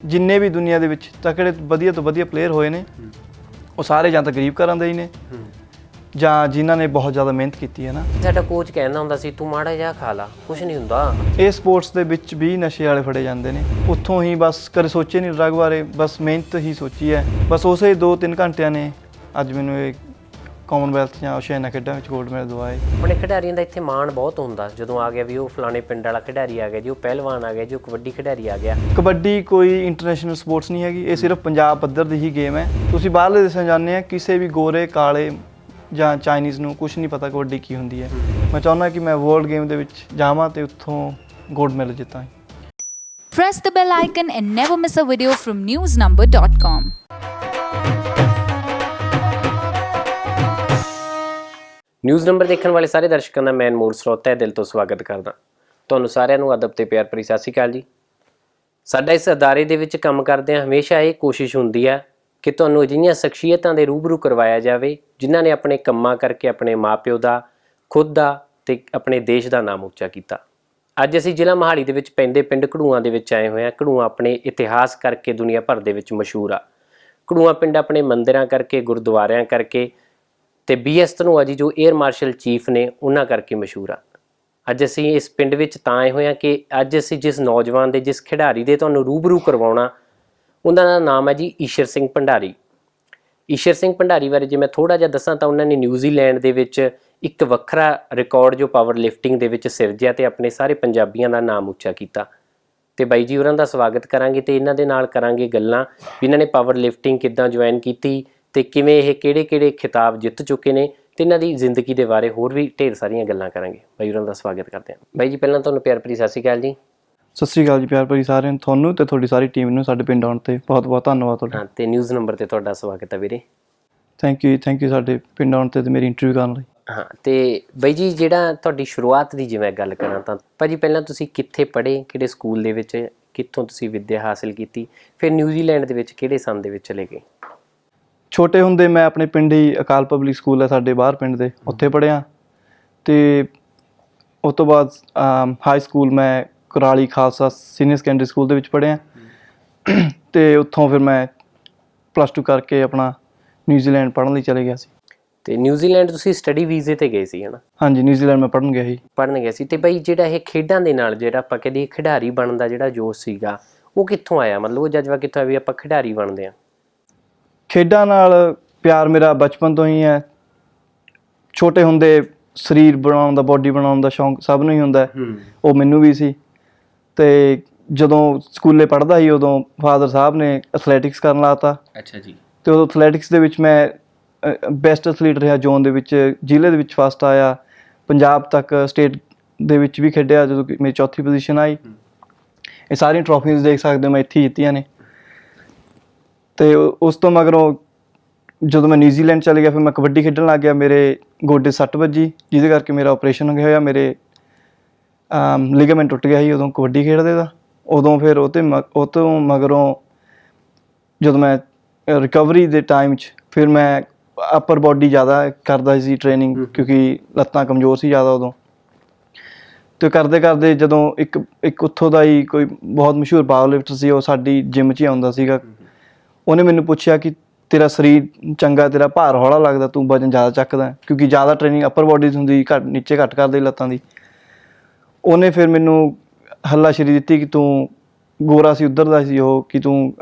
ਜਿੰਨੇ ਵੀ ਦੁਨੀਆ ਦੇ ਵਿੱਚ ਤਕੜੇ ਵਧੀਆ ਤੋਂ ਵਧੀਆ ਪਲੇਅਰ ਹੋਏ ਨੇ ਉਹ ਸਾਰੇ ਜਾਂ ਤਾਂ ਗਰੀਬ ਘਰਾਂ ਦੇ ਹੀ ਨੇ ਜਾਂ ਜਿਨ੍ਹਾਂ ਨੇ ਬਹੁਤ ਜ਼ਿਆਦਾ ਮਿਹਨਤ ਕੀਤੀ ਹੈ ਨਾ। ਸਾਡਾ ਕੋਚ ਕਹਿੰਦਾ ਹੁੰਦਾ ਸੀ ਤੂੰ ਮਾੜਾ ਜਿਹਾ ਖਾ ਲਾ ਕੁਝ ਨਹੀਂ ਹੁੰਦਾ। ਇਹ ਸਪੋਰਟਸ ਦੇ ਵਿੱਚ ਵੀ ਨਸ਼ੇ ਵਾਲੇ ਫੜੇ ਜਾਂਦੇ ਨੇ। ਉੱਥੋਂ ਹੀ ਬਸ ਕਦੇ ਸੋਚੇ ਨਹੀਂ ਡਰਗ ਬਾਰੇ ਬਸ ਮਿਹਨਤ ਹੀ ਸੋਚੀ ਹੈ। ਬਸ ਉਸੇ 2-3 ਘੰਟਿਆਂ ਨੇ ਅੱਜ ਮੈਨੂੰ ਇਹ ਕਾਮਨਵੈਲਥ ਜਾਂ ਓਸ਼ੀਆਨਾ ਖੇਡਾਂ ਵਿੱਚ ਗੋਲਡ ਮੈਡਲ ਦਵਾਏ। ਆਪਣੇ ਖਿਡਾਰੀਆਂ ਦਾ ਇੱਥੇ ਮਾਣ ਬਹੁਤ ਹੁੰਦਾ। ਜਦੋਂ ਆ ਗਿਆ ਵੀ ਉਹ ਫਲਾਣੇ ਪਿੰਡ ਵਾਲਾ ਖਿਡਾਰੀ ਆ ਗਿਆ ਜੀ ਉਹ ਪਹਿਲਵਾਨ ਆ ਗਿਆ ਜੀ ਉਹ ਕਬੱਡੀ ਖਿਡਾਰੀ ਆ ਗਿਆ। ਕਬੱਡੀ ਕੋਈ ਇੰਟਰਨੈਸ਼ਨਲ ਸਪੋਰਟਸ ਨਹੀਂ ਹੈਗੀ ਇਹ ਸਿਰਫ ਪੰਜਾਬ ਪੱਧਰ ਦੀ ਹੀ ਗੇਮ ਹੈ। ਤੁਸੀਂ ਬਾਹਰਲੇ ਦੇਸ਼ਾਂ ਜਾਂਦੇ ਆ ਕਿਸੇ ਵੀ ਗੋਰੇ ਕਾਲੇ ਜਾਂ ਚਾਈਨੀਜ਼ ਨੂੰ ਕੁਝ ਨਹੀਂ ਪਤਾ ਕਬੱਡੀ ਕੀ ਹੁੰਦੀ ਹੈ। ਮੈਂ ਚਾਹੁੰਦਾ ਕਿ ਮੈਂ ਵਰਲਡ ਗੇਮ ਦੇ ਵਿੱਚ ਜਾਵਾਂ ਤੇ ਉੱਥੋਂ ਗੋਲਡ ਮੈਡਲ ਜਿੱਤਾਂ। Press the bell icon and never miss a video from newsnumber.com. News Number ਦੇਖਣ ਵਾਲੇ ਸਾਰੇ ਦਰਸ਼ਕਾਂ ਦਾ ਮੈਂ ਅਨਮੋਲ ਸਰੋਤਾ ਹੈ ਦਿਲ ਤੋਂ ਸਵਾਗਤ ਕਰਦਾ। ਤੁਹਾਨੂੰ ਸਾਰਿਆਂ ਨੂੰ ਅਦਬ ਤੇ ਪਿਆਰ ਭਰੀ ਸਤਿ ਸ਼੍ਰੀ ਅਕਾਲ ਜੀ। ਸਾਡਾ ਇਸ ਅਦਾਰੇ ਦੇ ਵਿੱਚ ਕੰਮ ਕਰਦਿਆਂ ਹਮੇਸ਼ਾ ਇਹ ਕੋਸ਼ਿਸ਼ ਹੁੰਦੀ ਆ ਕਿ ਤੁਹਾਨੂੰ ਅਜਿਹੀਆਂ ਸ਼ਖਸੀਅਤਾਂ ਦੇ ਰੂਬਰੂ ਕਰਵਾਇਆ ਜਾਵੇ, ਜਿਨ੍ਹਾਂ ਨੇ ਆਪਣੇ ਕੰਮਾਂ ਕਰਕੇ ਆਪਣੇ ਮਾਪਿਓ ਦਾ, ਖੁਦ ਦਾ ਤੇ ਆਪਣੇ ਦੇਸ਼ ਦਾ ਨਾਮ ਉੱਚਾ ਕੀਤਾ। ਅੱਜ ਅਸੀਂ ਜ਼ਿਲ੍ਹਾ ਮੋਹਾਲੀ ਦੇ ਵਿੱਚ ਪੈਂਦੇ ਪਿੰਡ ਘੜੂਆਂ ਦੇ ਵਿੱਚ ਆਏ ਹੋਏ ਹਾਂ। ਘੜੂਆਂ ਆਪਣੇ ਇਤਿਹਾਸ ਕਰਕੇ ਦੁਨੀਆ ਭਰ ਦੇ ਵਿੱਚ ਮਸ਼ਹੂਰ ਆ। ਘੜੂਆਂ ਪਿੰਡ ਆਪਣੇ ਮੰਦਿਰਾਂ ਕਰਕੇ, ਗੁਰਦੁਆਰਿਆਂ ਕਰਕੇ ਤੇ ਬੀਐਸ ਧਨੋਆ ਜੀ ਜੋ 에ਅਰ ਮਾਰਸ਼ਲ ਚੀਫ ਨੇ, ਉਹਨਾਂ ਕਰਕੇ ਮਸ਼ਹੂਰ ਆ। ਅੱਜ ਅਸੀਂ ਇਸ ਪਿੰਡ ਵਿੱਚ ਤਾਂ ਆਏ ਹੋਏ ਹਾਂ ਕਿ ਅੱਜ ਅਸੀਂ ਜਿਸ ਨੌਜਵਾਨ ਦੇ, ਜਿਸ ਖਿਡਾਰੀ ਦੇ ਤੁਹਾਨੂੰ ਰੂਬਰੂ ਕਰਵਾਉਣਾ, ਉਹਨਾਂ ਦਾ ਨਾਮ ਹੈ ਜੀ ਈਸ਼ਰ ਸਿੰਘ ਭੰਡਾਰੀ। ਈਸ਼ਰ ਸਿੰਘ ਭੰਡਾਰੀ ਬਾਰੇ ਜੇ ਮੈਂ ਥੋੜਾ ਜਿਹਾ ਦੱਸਾਂ ਤਾਂ ਉਹਨਾਂ ਨੇ ਨਿਊਜ਼ੀਲੈਂਡ ਦੇ ਵਿੱਚ ਇੱਕ ਵੱਖਰਾ ਰਿਕਾਰਡ ਜੋ ਪਾਵਰ ਲਿਫਟਿੰਗ ਦੇ ਵਿੱਚ ਸਿਰਜਿਆ ਤੇ ਆਪਣੇ ਸਾਰੇ ਪੰਜਾਬੀਆਂ ਦਾ ਨਾਮ ਉੱਚਾ ਕੀਤਾ। ਤੇ ਬਾਈ ਜੀ, ਉਹਨਾਂ ਦਾ ਸਵਾਗਤ ਕਰਾਂਗੇ ਤੇ ਇਹਨਾਂ ਦੇ ਨਾਲ ਕਰਾਂਗੇ ਗੱਲਾਂ ਵੀ ਇਹਨਾਂ ਨੇ ਪਾਵਰ ਲਿਫਟਿੰਗ ਕਿੱਦਾਂ ਜੁਆਇਨ ਕੀਤੀ ਤੇ ਕਿਵੇਂ ਇਹ ਕਿਹੜੇ-ਕਿਹੜੇ ਖਿਤਾਬ ਜਿੱਤ ਚੁੱਕੇ ਨੇ ਤੇ ਇਹਨਾਂ ਦੀ ਜ਼ਿੰਦਗੀ ਦੇ ਬਾਰੇ ਹੋਰ ਵੀ ਢੇਰ ਸਾਰੀਆਂ ਗੱਲਾਂ ਕਰਾਂਗੇ। ਬਾਈ ਉਹਨਾਂ ਦਾ ਸਵਾਗਤ ਕਰਦੇ ਹਾਂ। ਬਾਈ ਜੀ ਪਹਿਲਾਂ ਤੁਹਾਨੂੰ ਪਿਆਰ ਭਰੀ ਸਤਿ ਸ਼੍ਰੀ ਅਕਾਲ ਜੀ। ਸਤਿ ਸ੍ਰੀ ਅਕਾਲ ਜੀ ਪਿਆਰ ਭਰੀ ਸਾਰਿਆਂ ਨੂੰ ਤੁਹਾਨੂੰ ਤੇ ਤੁਹਾਡੀ ਸਾਰੀ ਟੀਮ ਨੂੰ ਸਾਡੇ ਪਿੰਡ ਆਉਣ ਤੇ ਬਹੁਤ ਬਹੁਤ ਧੰਨਵਾਦ ਤੁਹਾਡਾ। ਹਾਂ ਤੇ ਨਿਊਜ਼ ਨੰਬਰ ਤੇ ਤੁਹਾਡਾ ਸਵਾਗਤ ਹੈ ਵੀਰੇ। ਥੈਂਕ ਯੂ ਥੈਂਕ ਯੂ ਸਾਡੇ ਪਿੰਡ ਆਉਣ ਤੇ ਤੇ ਮੇਰੀ ਇੰਟਰਵਿਊ ਕਰਨ ਲਈ। ਹਾਂ ਤੇ ਬਾਈ ਜੀ ਜਿਹੜਾ ਤੁਹਾਡੀ ਸ਼ੁਰੂਆਤ ਦੀ ਜਿਵੇਂ ਗੱਲ ਕਰਾਂ ਤਾਂ ਭਾਜੀ ਪਹਿਲਾਂ ਤੁਸੀਂ ਕਿੱਥੇ ਪੜ੍ਹੇ ਕਿਹੜੇ ਸਕੂਲ ਦੇ ਵਿੱਚ ਕਿੱਥੋਂ ਤੁਸੀਂ ਵਿੱਦਿਆ ਹਾਸਲ ਕੀਤੀ ਫਿਰ ਨਿਊਜ਼ੀਲੈਂਡ ਦੇ ਵਿੱਚ ਕਿਹੜੇ ਸੰਨ ਦੇ ਵਿੱਚ ਚਲੇ ਗਏ? ਛੋਟੇ ਹੁੰਦੇ ਮੈਂ ਆਪਣੇ ਪਿੰਡ ਹੀ ਅਕਾਲ ਪਬਲਿਕ ਸਕੂਲ ਹੈ ਸਾਡੇ ਬਾਹਰ ਪਿੰਡ ਦੇ ਉੱਥੇ ਪੜ੍ਹਿਆ। ਤੇ ਉਸ ਤੋਂ ਬਾਅਦ ਹਾਈ ਸਕੂਲ ਮੈਂ Kurali Khalsa senior secondary school ਦੇ ਵਿੱਚ ਪੜ੍ਹਿਆ। ਤੇ ਉੱਥੋਂ ਫਿਰ ਮੈਂ ਪਲੱਸ 2 ਕਰਕੇ ਆਪਣਾ ਨਿਊਜ਼ੀਲੈਂਡ ਪੜ੍ਹਨ ਲਈ ਚਲੇ ਗਿਆ ਸੀ। ਤੇ ਨਿਊਜ਼ੀਲੈਂਡ ਤੁਸੀਂ ਸਟੱਡੀ ਵੀਜ਼ੇ ਤੇ ਗਏ ਸੀ ਹਨਾ? ਹਾਂਜੀ ਨਿਊਜ਼ੀਲੈਂਡ ਮੈਂ ਪੜ੍ਹਨ ਗਿਆ ਸੀ। ਪੜਨ ਗਿਆ ਸੀ। ਤੇ ਬਈ ਜਿਹੜਾ ਇਹ ਖੇਡਾਂ ਦੇ ਨਾਲ ਜਿਹੜਾ ਆਪਾਂ ਕਹਿੰਦੇ ਖਿਡਾਰੀ ਬਣਨ ਦਾ ਜਿਹੜਾ ਜੋਸ਼ ਸੀਗਾ ਉਹ ਕਿੱਥੋਂ ਆਇਆ? ਮਤਲਬ ਉਹ ਜਜ਼ਬਾ ਕਿੱਥੋਂ ਆਇਆ ਵੀ ਆਪਾਂ ਖਿਡਾਰੀ ਬਣਦੇ ਆ ਖੇਡਾਂ ਨਾਲ ਪਿਆਰ ਮੇਰਾ ਬਚਪਨ ਤੋਂ ਹੀ ਹੈ। ਛੋਟੇ ਹੁੰਦੇ ਸਰੀਰ ਬਣਾਉਣ ਦਾ ਬਾਡੀ ਬਣਾਉਣ ਦਾ ਸ਼ੌਂਕ ਸਭ ਨੂੰ ਹੀ ਹੁੰਦਾ ਹੈ। ਉਹ ਮੈਨੂੰ ਵੀ ਸੀ। ਤੇ ਜਦੋਂ ਸਕੂਲੇ ਪੜ੍ਹਦਾ ਸੀ ਉਦੋਂ ਫਾਦਰ ਸਾਹਿਬ ਨੇ ਐਥਲੈਟਿਕਸ ਕਰਨ ਲਾਤਾ। ਅੱਛਾ ਜੀ। ਤੇ ਉਦੋਂ ਐਥਲੈਟਿਕਸ ਦੇ ਵਿੱਚ ਮੈਂ ਬੈਸਟ ਐਥਲੀਟ ਰਿਹਾ ਜ਼ੋਨ ਦੇ ਵਿੱਚ ਜ਼ਿਲ੍ਹੇ ਦੇ ਵਿੱਚ ਫਸਟ ਆਇਆ। ਪੰਜਾਬ ਤੱਕ ਸਟੇਟ ਦੇ ਵਿੱਚ ਵੀ ਖੇਡਿਆ ਜਦੋਂ ਕਿ ਮੇਰੀ ਚੌਥੀ ਪੋਜੀਸ਼ਨ ਆਈ। ਇਹ ਸਾਰੀਆਂ ਟਰੋਫੀਜ਼ ਦੇਖ ਸਕਦੇ ਹੋ ਮੈਂ ਇੱਥੇ ਹੀ ਜਿੱਤੀਆਂ ਨੇ। ਤੇ ਉਸ ਤੋਂ ਮਗਰੋਂ ਜਦੋਂ ਮੈਂ ਨਿਊਜ਼ੀਲੈਂਡ ਚਲੇ ਗਿਆ ਫਿਰ ਮੈਂ ਕਬੱਡੀ ਖੇਡਣ ਲੱਗ ਗਿਆ। ਮੇਰੇ ਗੋਡੇ ਸੱਟ ਵੱਜੀ ਜਿਹਦੇ ਕਰਕੇ ਮੇਰਾ ਆਪਰੇਸ਼ਨ ਹੋ ਗਿਆ ਹੋਇਆ। ਮੇਰੇ ਲਿਗਾਮੈਂਟ ਟੁੱਟ ਗਿਆ ਸੀ ਉਦੋਂ ਕਬੱਡੀ ਖੇਡਦੇ ਦਾ। ਉਦੋਂ ਫਿਰ ਉਹ ਤੇ ਉਹ ਤੋਂ ਮਗਰੋਂ ਜਦੋਂ ਮੈਂ ਰਿਕਵਰੀ ਦੇ ਟਾਈਮ 'ਚ ਫਿਰ ਮੈਂ ਅਪਰ ਬਾਡੀ ਜ਼ਿਆਦਾ ਕਰਦਾ ਸੀ ਟ੍ਰੇਨਿੰਗ ਕਿਉਂਕਿ ਲੱਤਾਂ ਕਮਜ਼ੋਰ ਸੀ ਜ਼ਿਆਦਾ ਉਦੋਂ। ਤੇ ਕਰਦੇ ਕਰਦੇ ਜਦੋਂ ਇੱਕ ਇੱਕ ਉੱਥੋਂ ਦਾ ਹੀ ਕੋਈ ਬਹੁਤ ਮਸ਼ਹੂਰ ਪਾਵਰ ਲਿਫਟਰ ਸੀ ਉਹ ਸਾਡੀ ਜਿਮ 'ਚ ਹੀ ਆਉਂਦਾ ਸੀਗਾ। ਉਹਨੇ ਮੈਨੂੰ ਪੁੱਛਿਆ ਕਿ ਤੇਰਾ ਸਰੀਰ ਚੰਗਾ, ਤੇਰਾ ਭਾਰ ਹੌਲਾ ਲੱਗਦਾ, ਤੂੰ ਵਜਨ ਜ਼ਿਆਦਾ ਚੱਕਦਾ ਕਿਉਂਕਿ ਜ਼ਿਆਦਾ ਟ੍ਰੇਨਿੰਗ ਅੱਪਰ ਬਾਡੀ ਦੀ ਹੁੰਦੀ, ਘੱਟ, ਨੀਚੇ ਘੱਟ ਕਰਦੇ ਲੱਤਾਂ ਦੀ। ਉਹਨੇ ਫਿਰ ਮੈਨੂੰ ਹੱਲਾਸ਼ੇਰੀ ਦਿੱਤੀ ਕਿ ਤੂੰ ਗੋਰਾ ਸੀ ਉਧਰ ਦਾ ਸੀ ਉਹ, ਕਿ ਤੂੰ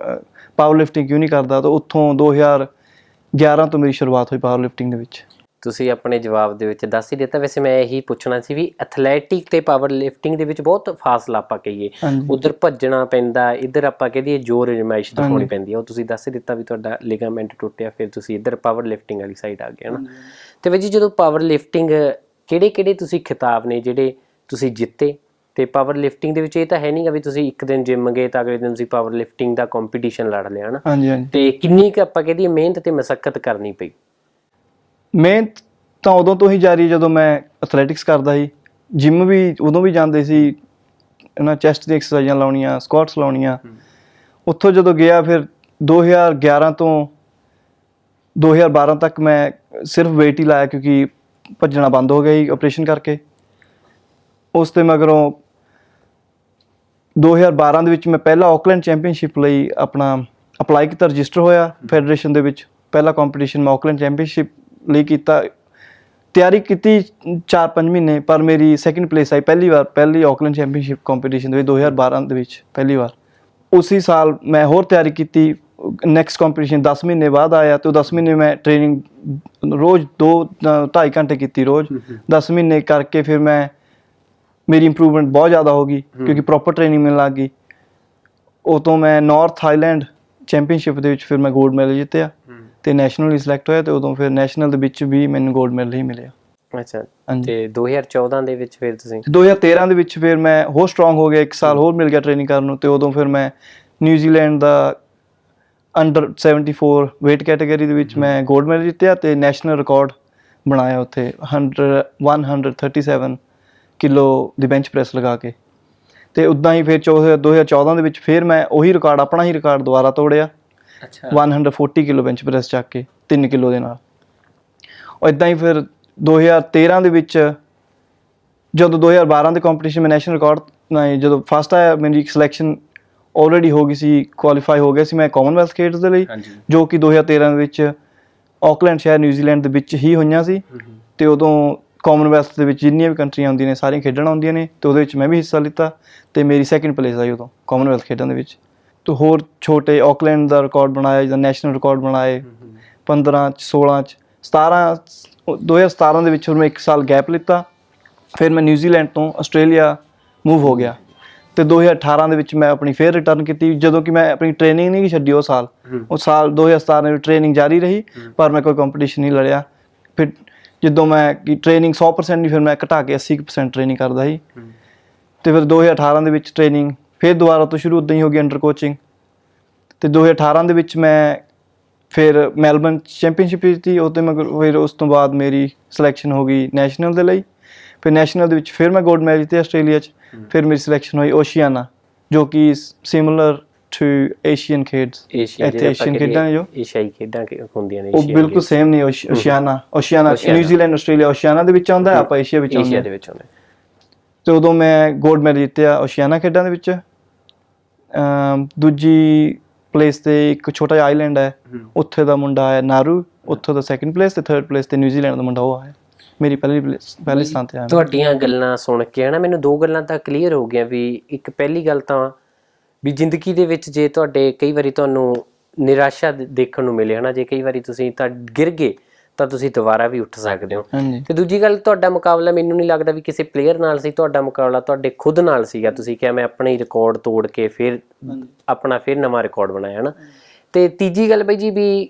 ਪਾਵਰ ਲਿਫਟਿੰਗ ਕਿਉਂ ਨਹੀਂ ਕਰਦਾ? ਤਾਂ ਉੱਥੋਂ 2011 ਤੋਂ ਮੇਰੀ ਸ਼ੁਰੂਆਤ ਹੋਈ ਪਾਵਰ ਲਿਫਟਿੰਗ ਦੇ ਵਿੱਚ। ਤੁਸੀਂ ਆਪਣੇ ਜਵਾਬ ਦੇ ਵਿੱਚ ਦੱਸ ਹੀ ਦਿੱਤਾ। ਵੈਸੇ ਮੈਂ ਇਹੀ ਪੁੱਛਣਾ ਸੀ ਵੀ ਐਥਲੈਟਿਕ ਤੇ ਪਾਵਰ ਲਿਫਟਿੰਗ ਦੇ ਵਿੱਚ ਬਹੁਤ ਫਾਸਲਾ ਆਪਾਂ ਕਹੀਏ। ਉਧਰ ਭੱਜਣਾ ਪੈਂਦਾ ਇੱਧਰ ਆਪਾਂ ਕਹਦੇ ਜ਼ੋਰ ਅਜਮਾਇਸ਼ ਦਿਖਾਉਣੀ ਪੈਂਦੀ ਹੈ ਉਹ ਤੁਸੀਂ ਦੱਸ ਹੀ ਦਿੱਤਾ ਵੀ ਤੁਹਾਡਾ ਲਿਗਾਮੈਂਟ ਟੁੱਟਿਆ ਫਿਰ ਤੁਸੀਂ ਇੱਧਰ ਪਾਵਰ ਲਿਫਟਿੰਗ ਵਾਲੀ ਸਾਈਡ ਆ ਗਏ ਹਨਾ? ਤੇ ਵੀ ਜੀ ਜਦੋਂ ਪਾਵਰ ਲਿਫਟਿੰਗ ਕਿਹੜੇ ਕਿਹੜੇ ਤੁਸੀਂ ਖਿਤਾਬ ਨੇ ਜਿਹੜੇ ਤੁਸੀਂ ਜਿੱਤੇ? ਤੇ ਪਾਵਰ ਲਿਫਟਿੰਗ ਦੇ ਵਿੱਚ ਇਹ ਤਾਂ ਹੈ ਨਹੀਂਗਾ ਵੀ ਤੁਸੀਂ ਇੱਕ ਦਿਨ ਜਿਮ ਗਏ ਤਾਂ ਅਗਲੇ ਦਿਨ ਤੁਸੀਂ ਪਾਵਰ ਲਿਫਟਿੰਗ ਦਾ ਕੰਪੀਟੀਸ਼ਨ ਲੜ ਲਿਆ ਹਨਾ? ਤੇ ਕਿੰਨੀ ਕੁ ਆਪਾਂ ਕਹਦੀਏ ਮਿਹਨਤ ਤੇ ਮਸ਼ੱਕਤ ਕਰਨੀ ਪਈ? ਮਿਹਨਤ ਤਾਂ ਉਦੋਂ ਤੋਂ ਹੀ ਜਾਰੀ ਜਦੋਂ ਮੈਂ ਐਥਲੈਟਿਕਸ ਕਰਦਾ ਸੀ। ਜਿਮ ਵੀ ਉਦੋਂ ਵੀ ਜਾਂਦੇ ਸੀ। ਇਹਨਾਂ ਚੈਸਟ ਦੀ ਐਕਸਰਸਾਈਜ਼ਾਂ ਲਾਉਣੀਆਂ ਸਕੁਆਟਸ ਲਾਉਣੀਆਂ। ਉੱਥੋਂ ਜਦੋਂ ਗਿਆ ਫਿਰ 2011 ਤੋਂ 2012 ਤੱਕ ਮੈਂ ਸਿਰਫ weight ਹੀ ਲਾਇਆ ਕਿਉਂਕਿ ਭੱਜਣਾ ਬੰਦ ਹੋ ਗਿਆ ਸੀ ਆਪਰੇਸ਼ਨ ਕਰਕੇ। ਉਸ ਤੇ ਮਗਰੋਂ 2012 ਦੇ ਵਿੱਚ ਮੈਂ ਪਹਿਲਾ ਆਕਲੈਂਡ ਚੈਂਪੀਅਨਸ਼ਿਪ ਲਈ ਆਪਣਾ ਅਪਲਾਈ ਕੀਤਾ ਰਜਿਸਟਰ ਹੋਇਆ ਫੈਡਰੇਸ਼ਨ ਦੇ ਵਿੱਚ। ਪਹਿਲਾ ਕੰਪੀਟੀਸ਼ਨ ਮੈਂ ਆਕਲੈਂਡ ਚੈਂਪੀਅਨਸ਼ਿਪ ਲਈ ਕੀਤਾ। ਤਿਆਰੀ ਕੀਤੀ 4-5 ਮਹੀਨੇ ਪਰ ਮੇਰੀ ਸੈਕਿੰਡ ਪਲੇਸ ਆਈ ਪਹਿਲੀ ਵਾਰ ਪਹਿਲੀ ਆਕਲੈਂਡ ਚੈਂਪੀਅਨਸ਼ਿਪ ਕੰਪੀਟੀਸ਼ਨ ਦੇ ਵਿੱਚ 2012 ਦੇ ਵਿੱਚ ਪਹਿਲੀ ਵਾਰ। ਉਸੇ ਸਾਲ ਮੈਂ ਹੋਰ ਤਿਆਰੀ ਕੀਤੀ ਨੈਕਸਟ ਕੰਪੀਟੀਸ਼ਨ 10 ਮਹੀਨੇ ਬਾਅਦ ਆਇਆ ਤੇ ਉਹ 10 ਮਹੀਨੇ ਮੈਂ ਟ੍ਰੇਨਿੰਗ ਰੋਜ਼ 2 2.5 ਘੰਟੇ ਕੀਤੀ ਰੋਜ਼। 10 ਮਹੀਨੇ ਕਰਕੇ ਫਿਰ ਮੈਂ ਮੇਰੀ ਇੰਪਰੂਵਮੈਂਟ ਬਹੁਤ ਜ਼ਿਆਦਾ ਹੋ ਗਈ ਕਿਉਂਕਿ ਪ੍ਰੋਪਰ ਟ੍ਰੇਨਿੰਗ ਮਿਲਣ ਲੱਗ ਗਈ। ਉਹ ਤੋਂ ਮੈਂ ਨਾਰਥ ਆਈਲੈਂਡ ਚੈਂਪੀਅਨਸ਼ਿਪ ਦੇ ਵਿੱਚ ਫਿਰ ਮੈਂ 골ਡ ਮੈਡਲ ਜਿੱਤਿਆ। ਤੇ ਨੈਸ਼ਨਲ ਲਈ ਸਿਲੈਕਟ ਹੋਇਆ ਤੇ ਉਦੋਂ ਫਿਰ ਨੈਸ਼ਨਲ ਦੇ ਵਿੱਚ ਵੀ ਮੈਨੂੰ 골ਡ ਮੈਡਲ ਹੀ ਮਿਲਿਆ। ਅੱਛਾ ਤੇ 2014 ਦੇ ਵਿੱਚ ਫਿਰ ਤੁਸੀਂ? ਤੇ 2013 ਦੇ ਵਿੱਚ ਫਿਰ ਮੈਂ ਹੋਰ ਸਟਰੋਂਗ ਹੋ ਗਿਆ ਇੱਕ ਸਾਲ ਹੋਰ ਮਿਲ ਗਿਆ ਟ੍ਰੇਨਿੰਗ ਕਰਨ ਨੂੰ ਤੇ ਉਦੋਂ ਫਿਰ ਮੈਂ ਨਿਊਜ਼ੀਲੈਂਡ ਦਾ ਅੰਡਰ 74 weight ਕੈਟਾਗਰੀ ਦੇ ਵਿੱਚ ਮੈਂ 골ਡ ਮੈਡਲ ਜਿੱਤਿਆ ਤੇ ਨੈਸ਼ਨਲ ਰਿਕਾਰਡ ਬਣਾਇਆ ਉੱਥੇ 100 137 ਕਿਲੋ ਦੀ ਬੈਂਚ ਪ੍ਰੈਸ ਲਗਾ ਕੇ। ਤੇ ਉਦਾਂ ਹੀ ਫਿਰ 2014 ਦੇ ਵਿੱਚ ਫਿਰ ਮੈਂ ਉਹੀ ਰਿਕਾਰਡ ਆਪਣਾ ਹੀ ਰਿਕਾਰਡ ਦੁਬਾਰਾ ਤੋੜਿਆ। ਅੱਛਾ। 140 ਕਿਲੋ ਬੈਂਚ ਪ੍ਰੈਸ ਚੱਕ ਕੇ 3 ਕਿਲੋ ਦੇ ਨਾਲ। ਉਹ ਇਦਾਂ ਹੀ ਫਿਰ 2013 ਦੇ ਵਿੱਚ ਜਦੋਂ 2012 ਦੇ ਕੰਪੀਟੀਸ਼ਨ ਮੈਂ ਨੈਸ਼ਨਲ ਰਿਕਾਰਡ ਨਹੀਂ ਜਦੋਂ ਫਸਟ ਆਇਆ ਮੇਰੀ ਸਿਲੈਕਸ਼ਨ ਆਲਰੇਡੀ ਹੋ ਗਈ ਸੀ ਕੁਆਲੀਫਾਈ ਹੋ ਗਿਆ ਸੀ ਮੈਂ ਕਾਮਨਵੈਲਥ ਖੇਡਸ ਦੇ ਲਈ ਜੋ ਕਿ 2013 ਦੇ ਵਿੱਚ ਆਕਲੈਂਡ ਸ਼ਹਿਰ ਨਿਊਜ਼ੀਲੈਂਡ ਦੇ ਵਿੱਚ ਹੀ ਹੋਈਆਂ ਸੀ। ਤੇ ਉਦੋਂ ਕਾਮਨਵੈਲਥ ਦੇ ਵਿੱਚ ਜਿੰਨੀਆਂ ਵੀ ਕੰਟਰੀਆਂ ਆਉਂਦੀਆਂ ਨੇ ਸਾਰੀਆਂ ਖੇਡਣ ਆਉਂਦੀਆਂ ਨੇ ਤੇ ਉਹਦੇ ਵਿੱਚ ਮੈਂ ਵੀ ਹਿੱਸਾ ਲਿੱਤਾ ਤੇ ਮੇਰੀ ਸੈਕਿੰਡ ਪਲੇਸ ਆਈ ਉਦੋਂ ਕਾਮਨਵੈਲਥ ਖੇਡਾਂ ਦੇ ਵਿੱਚ। ਤੇ ਹੋਰ ਛੋਟੇ ਆਕਲੈਂਡ ਦਾ ਰਿਕਾਰਡ ਬਣਾਇਆ ਜਾਂ ਨੈਸ਼ਨਲ ਰਿਕਾਰਡ ਬਣਾਏ 15 ਚ 16 ਚ 17 ਚ- 2017 ਦੇ ਵਿੱਚ ਫਿਰ ਮੈਂ ਇੱਕ ਸਾਲ ਗੈਪ ਲਿੱਤਾ ਫਿਰ ਮੈਂ ਨਿਊਜ਼ੀਲੈਂਡ ਤੋਂ ਆਸਟ੍ਰੇਲੀਆ ਮੂਵ ਹੋ ਗਿਆ। ਤੇ 2018 ਦੇ ਵਿੱਚ ਮੈਂ ਆਪਣੀ ਫੇਰ ਰਿਟਰਨ ਕੀਤੀ ਜਦੋਂ ਕਿ ਮੈਂ ਆਪਣੀ ਟ੍ਰੇਨਿੰਗ ਨਹੀਂ ਛੱਡੀ ਉਹ ਸਾਲ। ਉਹ ਸਾਲ 2017 ਵਿੱਚ ਟ੍ਰੇਨਿੰਗ ਜਾਰੀ ਰਹੀ ਪਰ ਮੈਂ ਕੋਈ ਕੰਪੀਟੀਸ਼ਨ ਨਹੀਂ ਲੜਿਆ। ਫਿਰ ਜਦੋਂ ਮੈਂ ਕਿ ਟ੍ਰੇਨਿੰਗ 100% ਨਹੀਂ ਫਿਰ ਮੈਂ ਘਟਾ ਕੇ 80% ਟ੍ਰੇਨਿੰਗ ਕਰਦਾ ਸੀ। ਤੇ ਫਿਰ 2018 ਦੇ ਵਿੱਚ ਟ੍ਰੇਨਿੰਗ ਫਿਰ ਦੁਬਾਰਾ ਤੋਂ ਸ਼ੁਰੂ ਉਦਾਂ ਹੀ ਹੋ ਗਈ ਅੰਡਰ ਕੋਚਿੰਗ ਤੇ 2018 ਦੇ ਵਿੱਚ ਮੈਂ ਫਿਰ ਮੈਲਬਨ ਚੈਂਪੀਅਨਸ਼ਿਪ ਜਿੱਤੀ ਉਹ ਤੇ ਮੈਂ ਫਿਰ ਉਸ ਤੋਂ ਬਾਅਦ ਮੇਰੀ ਸਿਲੈਕਸ਼ਨ ਹੋ ਗਈ ਨੈਸ਼ਨਲ ਦੇ ਲਈ। ਫਿਰ ਨੈਸ਼ਨਲ ਦੇ ਵਿੱਚ ਫਿਰ ਮੈਂ 골ਡ ਮੈਡਲ ਜਿੱਤਿਆ ਆਸਟ੍ਰੇਲੀਆ 'ਚ। ਫਿਰ ਮੇਰੀ ਸਿਲੈਕਸ਼ਨ ਹੋਈ ਓਸ਼ੀਆਨਾ ਜੋ ਕਿ ਸਿਮਿਲਰ ਟੂ ਏਸ਼ੀਅਨ ਖੇਡਸ ਏਸ਼ੀਅਨ ਖੇਡਾਂ ਜੋ। ਏਸ਼ੀਆਈ ਖੇਡਾਂ ਕਿ- ਹੁੰਦੀਆਂ ਨੇ ਉਹ ਬਿਲਕੁਲ ਸੇਮ ਨਹੀਂ ਓਸ਼- ਓਸ਼ੀਆਨਾ। ਓਸ਼ੀਆਨਾ। ਨਿਊਜ਼ੀਲੈਂਡ ਆਸਟ੍ਰੇਲੀਆ ਓਸ਼ੀਆਨਾ ਦੇ ਵਿੱਚ ਆਉਂਦਾ ਆਪਾਂ ਏਸ਼ੀਆ ਵਿੱਚ ਆਉਂਦੇ ਏਸ਼ੀਆ ਦੇ ਵਿੱਚ ਹੁੰਦੇ ਤੇ ਉਦੋਂ ਮੈਂ 골ਡ ਮੈਡਲ ਜਿੱਤਿਆ ਓਸ਼ੀਆਨਾ ਖੇਡਾਂ ਦੇ ਵਿੱਚ। ਦੂਜੀ ਪਲੇਸ ਤੇ ਇੱਕ ਛੋਟਾ ਜਿਹਾ ਆਈਲੈਂਡ ਹੈ। ਉੱਥੇ ਦਾ ਮੁੰਡਾ ਹੈ ਨਾਰੂ ਉੱਥੋਂ ਦਾ ਸੈਕੰਡ ਪਲੇਸ ਤੇ ਥਰਡ ਪਲੇਸ ਤੇ ਨਿਊਜ਼ੀਲੈਂਡ ਦਾ ਮੁੰਡਾ ਉਹ ਹੈ ਮੇਰੀ ਪਹਿਲੀ ਪਲੇਸ ਪਹਿਲੇ ਸਥਾਨ ਤੇ ਆਇਆ। ਤੁਹਾਡੀਆਂ ਗੱਲਾਂ ਸੁਣ ਕੇ ਹਨਾ ਮੈਨੂੰ ਦੋ ਗੱਲਾਂ ਤਾਂ ਕਲੀਅਰ ਹੋ ਗਈਆਂ ਵੀ ਇੱਕ ਪਹਿਲੀ ਗੱਲ ਤਾਂ ਵੀ ਜ਼ਿੰਦਗੀ ਦੇ ਵਿੱਚ ਜੇ ਤੁਹਾਡੇ ਕਈ ਵਾਰੀ ਤੁਹਾਨੂੰ ਨਿਰਾਸ਼ਾ ਦੇਖਣ ਨੂੰ ਮਿਲੇ ਹਨਾ ਜੇ ਕਈ ਵਾਰੀ ਤੁਸੀਂ ਤਾਂ ਗਿਰ ਗਏ ਤਾਂ ਤੁਸੀਂ ਦੁਬਾਰਾ ਵੀ ਉੱਠ ਸਕਦੇ ਹੋ। ਤੇ ਦੂਜੀ ਗੱਲ ਤੁਹਾਡਾ ਮੁਕਾਬਲਾ ਮੈਨੂੰ ਨਹੀਂ ਲੱਗਦਾ ਵੀ ਕਿਸੇ ਪਲੇਅਰ ਨਾਲ ਸੀ ਤੁਹਾਡਾ ਮੁਕਾਬਲਾ ਤੁਹਾਡੇ ਖੁਦ ਨਾਲ ਸੀਗਾ। ਤੁਸੀਂ ਕਿਹਾ ਮੈਂ ਆਪਣਾ ਹੀ ਰਿਕਾਰਡ ਤੋੜ ਕੇ ਫਿਰ ਆਪਣਾ ਫਿਰ ਨਵਾਂ ਰਿਕਾਰਡ ਬਣਾਇਆ ਹਨਾ। ਤੇ ਤੀਜੀ ਗੱਲ ਬਈ ਜੀ ਵੀ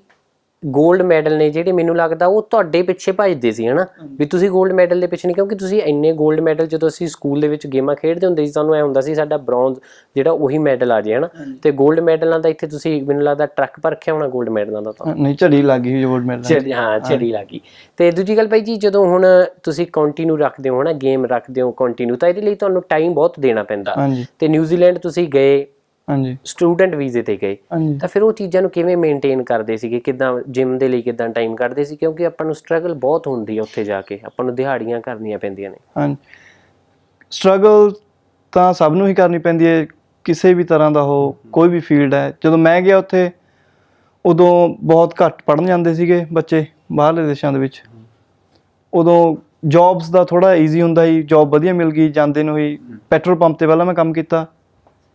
골ਡ ਮੈਡਲ ਨੇ ਜਿਹੜੇ ਮੈਨੂੰ ਲੱਗਦਾ ਉਹ ਤੁਹਾਡੇ ਪਿੱਛੇ ਭੱਜਦੇ ਸੀ ਹਨਾ? ਵੀ ਤੁਸੀਂ 골ਡ ਮੈਡਲ ਦੇ ਪਿੱਛੇ ਨਹੀਂ ਕਿਉਂਕਿ ਤੁਸੀਂ ਇੰਨੇ 골ਡ ਮੈਡਲ ਜਦੋਂ ਅਸੀਂ ਸਕੂਲ ਦੇ ਵਿੱਚ ਗੇਮਾਂ ਖੇਡਦੇ ਹੁੰਦੇ ਸੀ ਸਾਨੂੰ ਐ ਹੁੰਦਾ ਸੀ ਸਾਡਾ ਬ੍ਰੌਂਜ਼ ਜਿਹੜਾ ਉਹੀ ਮੈਡਲ ਆ ਜੇ ਹਨਾ? ਤੇ 골ਡ ਮੈਡਲਾਂ ਦਾ ਇੱਥੇ ਤੁਸੀਂ ਮੈਨੂੰ ਲੱਗਦਾ ਟਰੱਕ ਪਰਖਿਆ ਹੋਣਾ 골ਡ ਮੈਡਲਾਂ ਦਾ ਤਾਂ? ਨਹੀਂ ਝੜੀ ਲੱਗੀ ਸੀ 골ਡ ਮੈਡਲ ਹਾਂ ਝੜੀ ਲੱਗੀ। ਤੇ ਦੂਜੀ ਗੱਲ ਭਾਈ ਜੀ ਜਦੋਂ ਹੁਣ ਤੁਸੀਂ ਕੰਟੀਨਿਊ ਰੱਖਦੇ ਹੋ ਹਨਾ? ਗੇਮ ਰੱਖਦੇ ਹੋ ਕੰਟੀਨਿਊ ਤਾਂ ਇਹਦੇ ਲਈ ਤੁਹਾਨੂੰ ਟਾਈਮ ਬਹੁਤ ਦੇਣਾ ਪੈਂਦਾ। ਤੇ ਨਿਊਜ਼ੀਲੈਂਡ ਤੁਸੀਂ ਗਏ ਹਾਂਜੀ। ਸਟੂਡੈਂਟ ਵੀਜ਼ੇ ਤੇ ਗਏ। ਹਾਂਜੀ। ਤਾਂ ਫਿਰ ਉਹ ਚੀਜ਼ਾਂ ਨੂੰ ਕਿਵੇਂ ਮੇਨਟੇਨ ਕਰਦੇ ਸੀਗੇ? ਕਿਦਾਂ ਜਿਮ ਦੇ ਲਈ ਕਿਦਾਂ ਟਾਈਮ ਕੱਢਦੇ ਸੀ? ਕਿਉਂਕਿ ਆਪਾਂ ਨੂੰ ਸਟਰਗਲ ਬਹੁਤ ਹੁੰਦੀ ਹੈ ਉੱਥੇ ਜਾ ਕੇ। ਆਪਾਂ ਨੂੰ ਦਿਹਾੜੀਆਂ ਕਰਨੀਆਂ ਪੈਂਦੀਆਂ ਨੇ। ਹਾਂਜੀ। ਸਟਰਗਲ ਤਾਂ ਸਭ ਨੂੰ ਹੀ ਕਰਨੀ ਪੈਂਦੀ ਹੈ ਕਿਸੇ ਵੀ ਤਰ੍ਹਾਂ ਦਾ ਹੋ ਕੋਈ ਵੀ ਫੀਲਡ ਹੈ। ਜਦੋਂ ਮੈਂ ਗਿਆ ਉੱਥੇ ਉਦੋਂ ਬਹੁਤ ਘੱਟ ਪੜਨ ਜਾਂਦੇ ਸੀਗੇ ਬੱਚੇ ਬਾਹਰਲੇ ਦੇਸ਼ਾਂ ਦੇ ਵਿੱਚ। ਉਦੋਂ ਜੌਬਸ ਦਾ ਥੋੜਾ ਈਜ਼ੀ ਹੁੰਦਾ ਸੀ। ਜੌਬ ਵਧੀਆ ਮਿਲ ਗਈ ਜਾਂਦੇ ਨੂੰ ਹੀ ਪੈਟਰੋਲ ਪੰਪ ਤੇ ਪਹਿਲਾਂ ਮੈਂ ਕੰਮ ਕੀਤਾ।